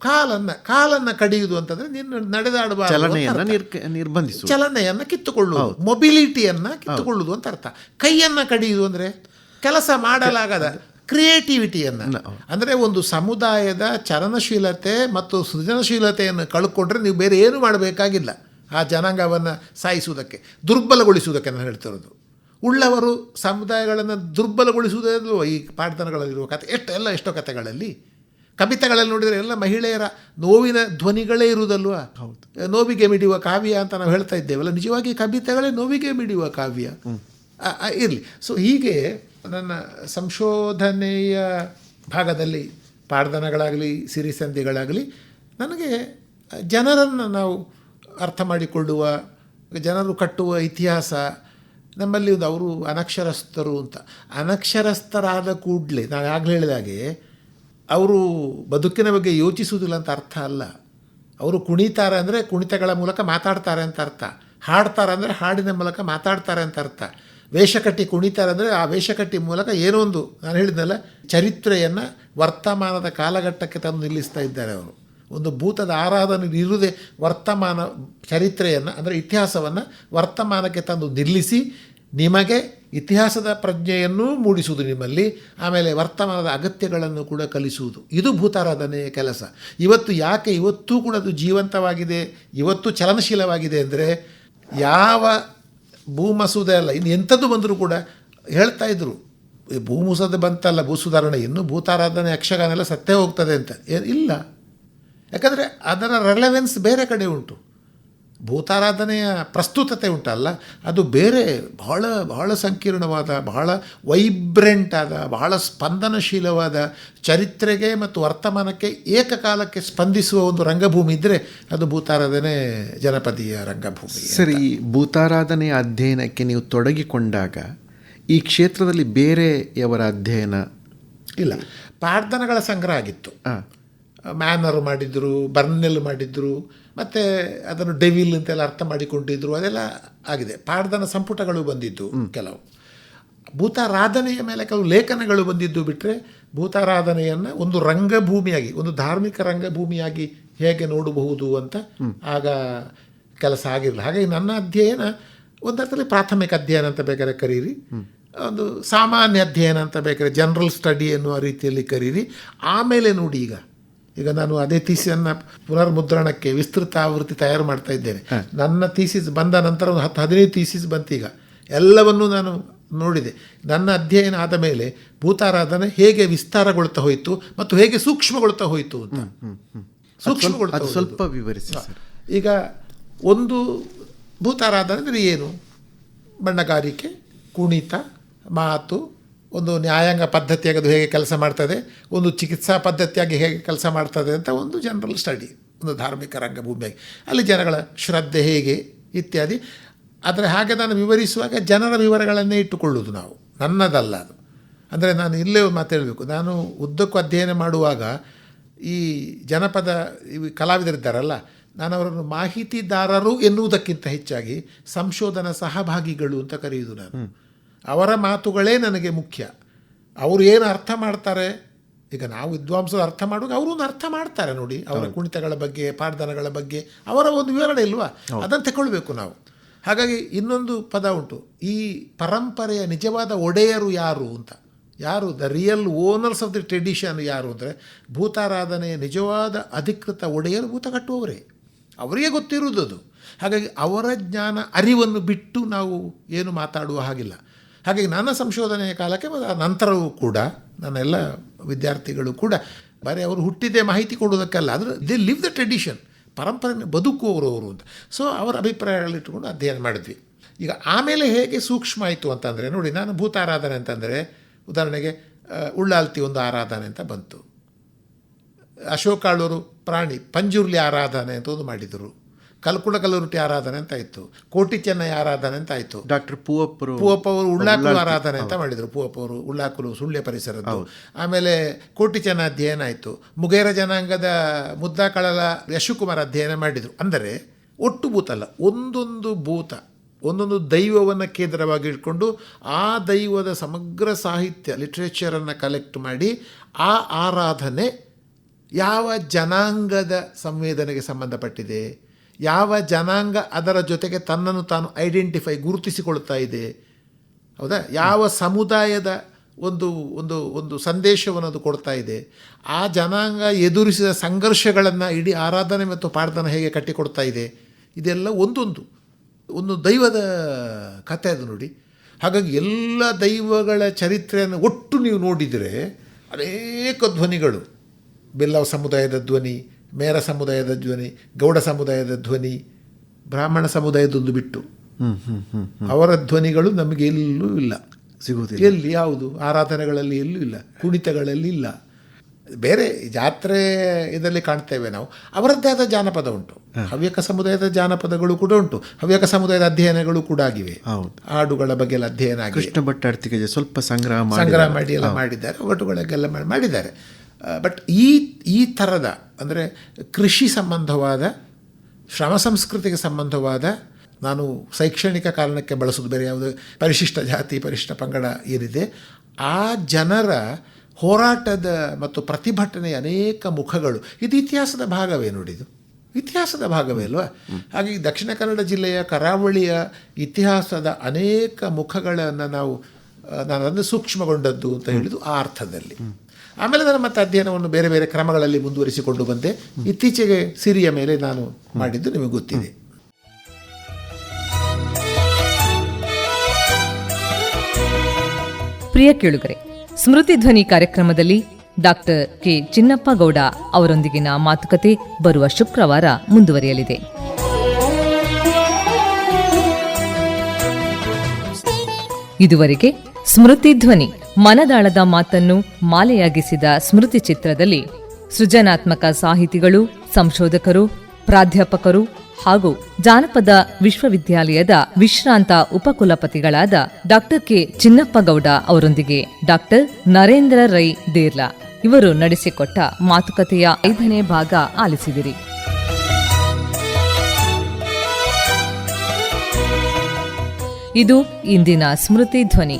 ಕಾಲನ್ನು ಕಾಲನ್ನು ಕಡಿಯುವುದು ಅಂತಂದ್ರೆ ನಿನ್ನ ನಡೆದಾಡಬಾರ್ದು ಅಂತ ಚಲನೆಯನ್ನ ಕಿತ್ತುಕೊಳ್ಳುವುದು. ಮೊಬಿಲಿಟಿಯನ್ನು ಕಿತ್ತುಕೊಳ್ಳುವುದು ಅಂತ ಅರ್ಥ. ಕೈಯನ್ನು ಕಡಿಯುವುದು ಅಂದರೆ ಕೆಲಸ ಮಾಡಲಾಗದ ಕ್ರಿಯೇಟಿವಿಟಿಯನ್ನು ಅಂದರೆ ಒಂದು ಸಮುದಾಯದ ಚಲನಶೀಲತೆ ಮತ್ತು ಸೃಜನಶೀಲತೆಯನ್ನು ಕಳ್ಕೊಂಡ್ರೆ ನೀವು ಬೇರೆ ಏನು ಮಾಡಬೇಕಾಗಿಲ್ಲ. ಆ ಜನಾಂಗವನ್ನು ಸಾಯಿಸುವುದಕ್ಕೆ ದುರ್ಬಲಗೊಳಿಸುವುದಕ್ಕೆ ನಾನು ಹೇಳ್ತಿರೋದು. ಉಳ್ಳವರು ಸಮುದಾಯಗಳನ್ನು ದುರ್ಬಲಗೊಳಿಸುವುದೇ ಈ ಪಾಠನಗಳಲ್ಲಿರುವ ಕತೆ ಎಷ್ಟು ಎಲ್ಲ ಎಷ್ಟೋ ಕಥೆಗಳಲ್ಲಿ ಕವಿತೆಗಳಲ್ಲಿ ನೋಡಿದರೆ ಎಲ್ಲ ಮಹಿಳೆಯರ ನೋವಿನ ಧ್ವನಿಗಳೇ ಇರುವುದಲ್ವ? ಹೌದು. ನೋವಿಗೆ ಮಿಡಿಯುವ ಕಾವ್ಯ ಅಂತ ನಾವು ಹೇಳ್ತಾ ಇದ್ದೇವಲ್ಲ. ನಿಜವಾಗಿ ಕವಿತೆಗಳೇ ನೋವಿಗೆ ಮಿಡಿಯುವ ಕಾವ್ಯ. ಇರಲಿ. ಸೊ ಹೀಗೆ ನನ್ನ ಸಂಶೋಧನೆಯ ಭಾಗದಲ್ಲಿ ಪಾಡ್ದನಗಳಾಗಲಿ ಸಿರಿಸಂಧಿಗಳಾಗಲಿ ನನಗೆ ಜನರನ್ನು ನಾವು ಅರ್ಥ ಮಾಡಿಕೊಳ್ಳುವ ಜನರು ಕಟ್ಟುವ ಇತಿಹಾಸ ನಮ್ಮಲ್ಲಿ ಒಂದು ಅವರು ಅನಕ್ಷರಸ್ಥರು ಅಂತ. ಅನಕ್ಷರಸ್ಥರಾದ ಕೂಡಲೇ ನಾನು ಆಗಲೇ ಹೇಳಿದ ಹಾಗೆ ಅವರು ಬದುಕಿನ ಬಗ್ಗೆ ಯೋಚಿಸುವುದಿಲ್ಲ ಅಂತ ಅರ್ಥ ಅಲ್ಲ. ಅವರು ಕುಣಿತಾರೆ ಅಂದರೆ ಕುಣಿತಗಳ ಮೂಲಕ ಮಾತಾಡ್ತಾರೆ ಅಂತ ಅರ್ಥ. ಹಾಡ್ತಾರೆ ಅಂದರೆ ಹಾಡಿನ ಮೂಲಕ ಮಾತಾಡ್ತಾರೆ ಅಂತ ಅರ್ಥ. ವೇಷಕಟ್ಟಿ ಕುಣಿತಾರೆ ಅಂದರೆ ಆ ವೇಷಕಟ್ಟಿ ಮೂಲಕ ಏನೋ ಒಂದು, ನಾನು ಹೇಳಿದ್ನಲ್ಲ, ಚರಿತ್ರೆಯನ್ನು ವರ್ತಮಾನದ ಕಾಲಘಟ್ಟಕ್ಕೆ ತಂದು ನಿಲ್ಲಿಸ್ತಾ ಇದ್ದಾರೆ ಅವರು. ಒಂದು ಭೂತದ ಆರಾಧನೆ ಇರುವುದೇ ವರ್ತಮಾನ ಚರಿತ್ರೆಯನ್ನು, ಅಂದರೆ ಇತಿಹಾಸವನ್ನು ವರ್ತಮಾನಕ್ಕೆ ತಂದು ನಿಲ್ಲಿಸಿ ನಿಮಗೆ ಇತಿಹಾಸದ ಪ್ರಜ್ಞೆಯನ್ನೂ ಮೂಡಿಸುವುದು ನಿಮ್ಮಲ್ಲಿ, ಆಮೇಲೆ ವರ್ತಮಾನದ ಅಗತ್ಯಗಳನ್ನು ಕೂಡ ಕಲಿಸುವುದು. ಇದು ಭೂತಾರಾಧನೆಯ ಕೆಲಸ. ಇವತ್ತು ಯಾಕೆ ಇವತ್ತೂ ಕೂಡ ಅದು ಜೀವಂತವಾಗಿದೆ, ಇವತ್ತು ಚಲನಶೀಲವಾಗಿದೆ ಅಂದರೆ ಯಾವ ಭೂಮಸೂದೆ ಅಲ್ಲ, ಇನ್ನು ಎಂಥದ್ದು ಬಂದರೂ ಕೂಡ ಹೇಳ್ತಾ ಇದ್ರು. ಭೂಮುಸದ ಬಂತಲ್ಲ, ಭೂಸುಧಾರಣೆ, ಇನ್ನು ಭೂತಾರಾಧನೆ ಯಕ್ಷಗಾನ ಎಲ್ಲ ಸತ್ತೇ ಹೋಗ್ತದೆ ಅಂತ. ಇಲ್ಲ. ಯಾಕಂದರೆ ಅದರ ರೆಲೆವೆನ್ಸ್ ಬೇರೆ ಕಡೆ ಉಂಟು. ಭೂತಾರಾಧನೆಯ ಪ್ರಸ್ತುತತೆ ಉಂಟಲ್ಲ ಅದು ಬೇರೆ ಬಹಳ ಬಹಳ ಸಂಕೀರ್ಣವಾದ ಬಹಳ ವೈಬ್ರೆಂಟ್ ಆದ ಬಹಳ ಸ್ಪಂದನಶೀಲವಾದ ಚರಿತ್ರೆಗೆ ಮತ್ತು ವರ್ತಮಾನಕ್ಕೆ ಏಕಕಾಲಕ್ಕೆ ಸ್ಪಂದಿಸುವ ಒಂದು ರಂಗಭೂಮಿ ಇದ್ದರೆ ಅದು ಭೂತಾರಾಧನೆ ಜನಪದೀಯ ರಂಗಭೂಮಿ ಸರಿ ಈ ಭೂತಾರಾಧನೆಯ ಅಧ್ಯಯನಕ್ಕೆ ನೀವು ತೊಡಗಿಕೊಂಡಾಗ ಈ ಕ್ಷೇತ್ರದಲ್ಲಿ ಬೇರೆಯವರ ಅಧ್ಯಯನ ಇಲ್ಲ ಪ್ರಾರ್ಥನೆಗಳ ಸಂಗ್ರಹ ಆಗಿತ್ತು. ಆ, ಮ್ಯಾನರ್ ಮಾಡಿದ್ರು ಬರ್ನೆಲ್ ಮಾಡಿದ್ರು ಮತ್ತು ಅದನ್ನು ಡೆವಿಲ್ ಅಂತೆಲ್ಲ ಅರ್ಥ ಮಾಡಿಕೊಂಡಿದ್ರು ಅದೆಲ್ಲ ಆಗಿದೆ. ಪಾಡ್ದನ ಸಂಪುಟಗಳು ಬಂದಿದ್ದು ಕೆಲವು. ಭೂತಾರಾಧನೆಯ ಮೇಲೆ ಕೆಲವು ಲೇಖನಗಳು ಬಂದಿದ್ದು ಬಿಟ್ಟರೆ ಭೂತಾರಾಧನೆಯನ್ನು ಒಂದು ರಂಗಭೂಮಿಯಾಗಿ ಒಂದು ಧಾರ್ಮಿಕ ರಂಗಭೂಮಿಯಾಗಿ ಹೇಗೆ ನೋಡಬಹುದು ಅಂತ ಆಗ ಕೆಲಸ ಆಗಿರಲಿಲ್ಲ. ಹಾಗಾಗಿ ನನ್ನ ಅಧ್ಯಯನ ಒಂದರ್ಥದಲ್ಲಿ ಪ್ರಾಥಮಿಕ ಅಧ್ಯಯನ ಅಂತ ಬೇಕಾದ್ರೆ ಕರೀರಿ. ಒಂದು ಸಾಮಾನ್ಯ ಅಧ್ಯಯನ ಅಂತ ಬೇಕಾದ್ರೆ ಜನರಲ್ ಸ್ಟಡಿ ಎನ್ನುವ ರೀತಿಯಲ್ಲಿ ಕರೀರಿ. ಆಮೇಲೆ ನೋಡಿ ಈಗ. ಈಗ ನಾನು ಅದೇ ಥೀಸಿಯನ್ನು ಪುನರ್ಮುದ್ರಣಕ್ಕೆ ವಿಸ್ತೃತ ಆವೃತ್ತಿ ತಯಾರು ಮಾಡ್ತಾ ಇದ್ದೇನೆ. ನನ್ನ ಥೀಸಿಸ್ ಬಂದ ನಂತರ ಒಂದು ಹತ್ತು ಹದಿನೈದು ಥೀಸಿಸ್ ಬಂತೀಗ. ಎಲ್ಲವನ್ನೂ ನಾನು ನೋಡಿದೆ. ನನ್ನ ಅಧ್ಯಯನ ಆದ ಮೇಲೆ ಭೂತಾರಾಧನೆ ಹೇಗೆ ವಿಸ್ತಾರಗೊಳ್ತಾ ಹೋಯಿತು ಮತ್ತು ಹೇಗೆ ಸೂಕ್ಷ್ಮಗೊಳ್ತಾ ಹೋಯಿತು ಅಂತ. ಸೂಕ್ಷ್ಮಗೊಳ್ತಾ ಅದು ಸ್ವಲ್ಪ ವಿವರಿಸಿ ಈಗ ಒಂದು ಭೂತಾರಾಧನೆ ಅಂದರೆ ಏನು? ಬಣ್ಣಗಾರಿಕೆ ಕುಣಿತ ಮಾತು ಒಂದು ನ್ಯಾಯಾಂಗ ಪದ್ಧತಿಯಾಗಿ ಅದು ಹೇಗೆ ಕೆಲಸ ಮಾಡ್ತದೆ, ಒಂದು ಚಿಕಿತ್ಸಾ ಪದ್ಧತಿಯಾಗಿ ಹೇಗೆ ಕೆಲಸ ಮಾಡ್ತದೆ ಅಂತ ಒಂದು ಜನರಲ್ ಸ್ಟಡಿ ಒಂದು ಧಾರ್ಮಿಕ ರಂಗಭೂಮಿಯಾಗಿ ಅಲ್ಲಿ ಜನಗಳ ಶ್ರದ್ಧೆ ಹೇಗೆ ಇತ್ಯಾದಿ. ಆದರೆ ಹಾಗೆ ನಾನು ವಿವರಿಸುವಾಗ ಜನರ ವಿವರಗಳನ್ನೇ ಇಟ್ಟುಕೊಳ್ಳುವುದು ನಾವು. ನನ್ನದಲ್ಲ ಅದು. ಅಂದರೆ ನಾನು ಇಲ್ಲೇ ಮಾತಾಡಬೇಕು ನಾನು ಉದ್ದಕ್ಕೂ ಅಧ್ಯಯನ ಮಾಡುವಾಗ ಈ ಜನಪದ ಕಲಾವಿದರಿದ್ದಾರಲ್ಲ, ನಾನು ಅವರನ್ನು ಮಾಹಿತಿದಾರರು ಎನ್ನುವುದಕ್ಕಿಂತ ಹೆಚ್ಚಾಗಿ ಸಂಶೋಧನಾ ಸಹಭಾಗಿಗಳು ಅಂತ ಕರೆಯುವುದು ನಾನು. ಅವರ ಮಾತುಗಳೇ ನನಗೆ ಮುಖ್ಯ. ಅವರು ಏನು ಅರ್ಥ ಮಾಡ್ತಾರೆ? ಈಗ ನಾವು ವಿದ್ವಾಂಸರು ಅರ್ಥ ಮಾಡುವಾಗ ಅವರು ಒಂದು ಅರ್ಥ ಮಾಡ್ತಾರೆ ನೋಡಿ. ಅವರ ಕುಣಿತಗಳ ಬಗ್ಗೆ ಪಾಠದಾನಗಳ ಬಗ್ಗೆ ಅವರ ಒಂದು ವಿವರಣೆ ಇಲ್ವಾ? ಅದನ್ನು ತಗೊಳ್ಬೇಕು ನಾವು. ಹಾಗಾಗಿ ಇನ್ನೊಂದು ಪದ ಉಂಟು. ಈ ಪರಂಪರೆಯ ನಿಜವಾದ ಒಡೆಯರು ಯಾರು ಅಂತ. ಯಾರು? The real owners of the tradition ಯಾರು ಅಂದರೆ ಭೂತಾರಾಧನೆಯ ನಿಜವಾದ ಅಧಿಕೃತ ಒಡೆಯರು ಭೂತ ಕಟ್ಟುವವರೇ ಅವರಿಗೆ ಗೊತ್ತಿರುವುದು ಅದು. ಹಾಗಾಗಿ ಅವರ ಜ್ಞಾನ ಅರಿವನ್ನು ಬಿಟ್ಟು ನಾವು ಏನು ಮಾತಾಡುವ ಹಾಗಿಲ್ಲ. ಹಾಗಾಗಿ ನನ್ನ ಸಂಶೋಧನೆಯ ಕಾಲಕ್ಕೆ ನಂತರವೂ ಕೂಡ, ನನ್ನ ಎಲ್ಲ ವಿದ್ಯಾರ್ಥಿಗಳು ಕೂಡ, ಬರೀ ಅವರು ಹುಟ್ಟಿದ್ದೇ ಮಾಹಿತಿ ಕೊಡೋದಕ್ಕಲ್ಲ ಆದರೆ ದೇ ಲಿವ್ ದ ಟ್ರೆಡಿಷನ್ ಪರಂಪರೆ ಬದುಕುವವರು ಅವರು ಅಂತ. ಸೊ ಅವರ ಅಭಿಪ್ರಾಯಗಳಿಟ್ಟುಕೊಂಡು ಅಧ್ಯಯನ ಮಾಡಿದ್ವಿ. ಈಗ ಆಮೇಲೆ ಹೇಗೆ ಸೂಕ್ಷ್ಮ ಆಯಿತು ಅಂತಂದರೆ, ನೋಡಿ, ನಾನು ಭೂತ ಆರಾಧನೆ ಅಂತಂದರೆ, ಉದಾಹರಣೆಗೆ ಉಳ್ಳಾಲ್ತಿ ಒಂದು ಆರಾಧನೆ ಅಂತ ಬಂತು. ಅಶೋಕಾಳೂರು ಪ್ರಾಣಿ, ಪಂಜುರ್ಲಿ ಆರಾಧನೆ ಅಂತ ಒಂದು ಮಾಡಿದರು. ಕಲ್ಕುಳ ಕಲ್ಲುರುಟಿ ಆರಾಧನೆ ಅಂತ ಆಯಿತು ಕೋಟಿ ಚೆನ್ನೈ ಆರಾಧನೆ ಅಂತ ಆಯಿತು ಡಾಕ್ಟರ್ ಪೂವಪ್ಪರು ಪೂವಪ್ಪ ಅವರು ಉಳ್ಳಾಕುಲು ಆರಾಧನೆ ಅಂತ ಮಾಡಿದರು. ಪೂವಪ್ಪ ಅವರು ಉಳ್ಳಾಕುಲು ಸುಳ್ಯ ಪರಿಸರದ್ದು. ಆಮೇಲೆ ಕೋಟಿ ಚೆನ್ನ ಅಧ್ಯಯನ ಆಯಿತು. ಮುಗೇರ ಜನಾಂಗದ ಮುದ್ದಾಕಳಲ ಯಶುಕುಮಾರ್ ಅಧ್ಯಯನ ಮಾಡಿದರು. ಅಂದರೆ ಒಟ್ಟು ಭೂತಲ್ಲ ಒಂದೊಂದು ಭೂತ ಒಂದೊಂದು ದೈವವನ್ನು ಕೇಂದ್ರವಾಗಿ ಇಟ್ಕೊಂಡು ಆ ದೈವದ ಸಮಗ್ರ ಸಾಹಿತ್ಯ ಲಿಟ್ರೇಚರನ್ನು ಕಲೆಕ್ಟ್ ಮಾಡಿ ಆ ಆರಾಧನೆ ಯಾವ ಜನಾಂಗದ ಸಂವೇದನೆಗೆ ಸಂಬಂಧಪಟ್ಟಿದೆ? ಯಾವ ಜನಾಂಗ ಅದರ ಜೊತೆಗೆ ತನ್ನನ್ನು ತಾನು ಐಡೆಂಟಿಫೈ ಗುರುತಿಸಿಕೊಳ್ತಾ ಇದೆ? ಹೌದಾ? ಯಾವ ಸಮುದಾಯದ ಒಂದು ಒಂದು ಒಂದು ಸಂದೇಶವನ್ನು ಅದು ಕೊಡ್ತಾ ಇದೆ? ಆ ಜನಾಂಗ ಎದುರಿಸಿದ ಸಂಘರ್ಷಗಳನ್ನು ಇಡೀ ಆರಾಧನೆ ಮತ್ತು ಪ್ರಾರ್ಥನೆ ಹೇಗೆ ಕಟ್ಟಿಕೊಡ್ತಾ ಇದೆ? ಇದೆಲ್ಲ ಒಂದೊಂದು, ಒಂದು ದೈವದ ಕಥೆ ಅದು ನೋಡಿ. ಹಾಗಾಗಿ ಎಲ್ಲ ದೈವಗಳ ಚರಿತ್ರೆಯನ್ನು ಒಟ್ಟು ನೀವು ನೋಡಿದರೆ ಅನೇಕ ಧ್ವನಿಗಳು. ಬೆಲ್ಲವ ಸಮುದಾಯದ ಧ್ವನಿ ಮೇರ ಸಮುದಾಯದ ಧ್ವನಿ ಗೌಡ ಸಮುದಾಯದ ಧ್ವನಿ ಬ್ರಾಹ್ಮಣ ಸಮುದಾಯದೊಂದು ಬಿಟ್ಟು. ಹ್ಮ್ ಹ್ಮ್ ಹ್ಮ್ ಅವರ ಧ್ವನಿಗಳು ನಮಗೆ ಎಲ್ಲೂ ಇಲ್ಲ. ಸಿಗುವುದಿಲ್ಲ. ಎಲ್ಲಿ ಯಾವುದು? ಆರಾಧನೆಗಳಲ್ಲಿ ಎಲ್ಲೂ ಇಲ್ಲ. ಕುಣಿತಗಳಲ್ಲಿ ಇಲ್ಲ. ಬೇರೆ ಜಾತ್ರೆ ಇದರಲ್ಲಿ ಕಾಣ್ತೇವೆ ನಾವು. ಅವರದ್ದೇ ಆದ ಜಾನಪದ ಉಂಟು. ಹವ್ಯಕ ಸಮುದಾಯದ ಜಾನಪದಗಳು ಕೂಡ ಉಂಟು. ಹವ್ಯಕ ಸಮುದಾಯದ ಅಧ್ಯಯನಗಳು ಕೂಡ ಆಗಿವೆ. ಹೌದು. ಹಾಡುಗಳ ಬಗ್ಗೆ ಎಲ್ಲ ಅಧ್ಯಯನ ಆಗಿದೆ. ಕೃಷ್ಣ ಭಟ್ಟ ಸ್ವಲ್ಪ ಸಂಗ್ರಹ ಸಂಗ್ರಹ ಮಾಡಿ ಎಲ್ಲ ಮಾಡಿದ್ದಾರೆ. ಒಟ್ಟುಗಳಿಗೆಲ್ಲ ಮಾಡಿ ಮಾಡಿದ್ದಾರೆ. ಬಟ್ ಈ ಈ ಥರದ, ಅಂದರೆ ಕೃಷಿ ಸಂಬಂಧವಾದ, ಶ್ರಮ ಸಂಸ್ಕೃತಿಗೆ ಸಂಬಂಧವಾದ, ನಾನು ಶೈಕ್ಷಣಿಕ ಕಾರಣಕ್ಕೆ ಬಳಸೋದು ಬೇರೆ ಯಾವುದು, ಪರಿಶಿಷ್ಟ ಜಾತಿ, ಪರಿಶಿಷ್ಟ ಪಂಗಡ ಏನಿದೆ, ಆ ಜನರ ಹೋರಾಟದ ಮತ್ತು ಪ್ರತಿಭಟನೆಯ ಅನೇಕ ಮುಖಗಳು, ಇದು ಇತಿಹಾಸದ ಭಾಗವೇ ನೋಡಿದು ಇತಿಹಾಸದ ಭಾಗವೇ ಅಲ್ವಾ? ಹಾಗೆ ದಕ್ಷಿಣ ಕನ್ನಡ ಜಿಲ್ಲೆಯ, ಕರಾವಳಿಯ ಇತಿಹಾಸದ ಅನೇಕ ಮುಖಗಳನ್ನು ನಾವು ನಾನು ಅದನ್ನು ಸೂಕ್ಷ್ಮಗೊಂಡದ್ದು ಅಂತ ಹೇಳಿದ್ದು ಆ ಅರ್ಥದಲ್ಲಿ. ಆಮೇಲೆ ನಾನು ಮತ್ತೆ ಅಧ್ಯಯನವನ್ನು ಬೇರೆ ಬೇರೆ ಕ್ರಮಗಳಲ್ಲಿ ಮುಂದುವರಿಸಿಕೊಂಡು ಬಂದೆ. ಇತ್ತೀಚೆಗೆ ಸಿರಿಯ ಮೇಲೆ ನಾನು ಮಾಡಿದ್ದು ನಿಮಗೆ ಗೊತ್ತಿದೆ. ಪ್ರಿಯ ಕೇಳುಗರೆ, ಸ್ಮೃತಿ ಧ್ವನಿ ಕಾರ್ಯಕ್ರಮದಲ್ಲಿ ಡಾಕ್ಟರ್ ಕೆ ಚಿನ್ನಪ್ಪ ಗೌಡ ಅವರೊಂದಿಗಿನ ಮಾತುಕತೆ ಬರುವ ಶುಕ್ರವಾರ ಮುಂದುವರಿಯಲಿದೆ. ಇದುವರೆಗೆ ಸ್ಮೃತಿ ಧ್ವನಿ. ಮನದಾಳದ ಮಾತನ್ನು ಮಾಲೆಯಾಗಿಸಿದ ಸ್ಮೃತಿ ಚಿತ್ರದಲ್ಲಿ ಸೃಜನಾತ್ಮಕ ಸಾಹಿತಿಗಳು, ಸಂಶೋಧಕರು, ಪ್ರಾಧ್ಯಾಪಕರು ಹಾಗೂ ಜಾನಪದ ವಿಶ್ವವಿದ್ಯಾಲಯದ ವಿಶ್ರಾಂತ ಉಪಕುಲಪತಿಗಳಾದ ಡಾಕ್ಟರ್ ಕೆ. ಚಿನ್ನಪ್ಪಗೌಡ ಅವರೊಂದಿಗೆ ಡಾಕ್ಟರ್ ನರೇಂದ್ರ ರೈ ದೇರ್ಲಾ ಇವರು ನಡೆಸಿಕೊಟ್ಟ ಮಾತುಕತೆಯ ಐದನೇ ಭಾಗ ಆಲಿಸಿದಿರಿ. ಇದು ಇಂದಿನ ಸ್ಮೃತಿ ಧ್ವನಿ.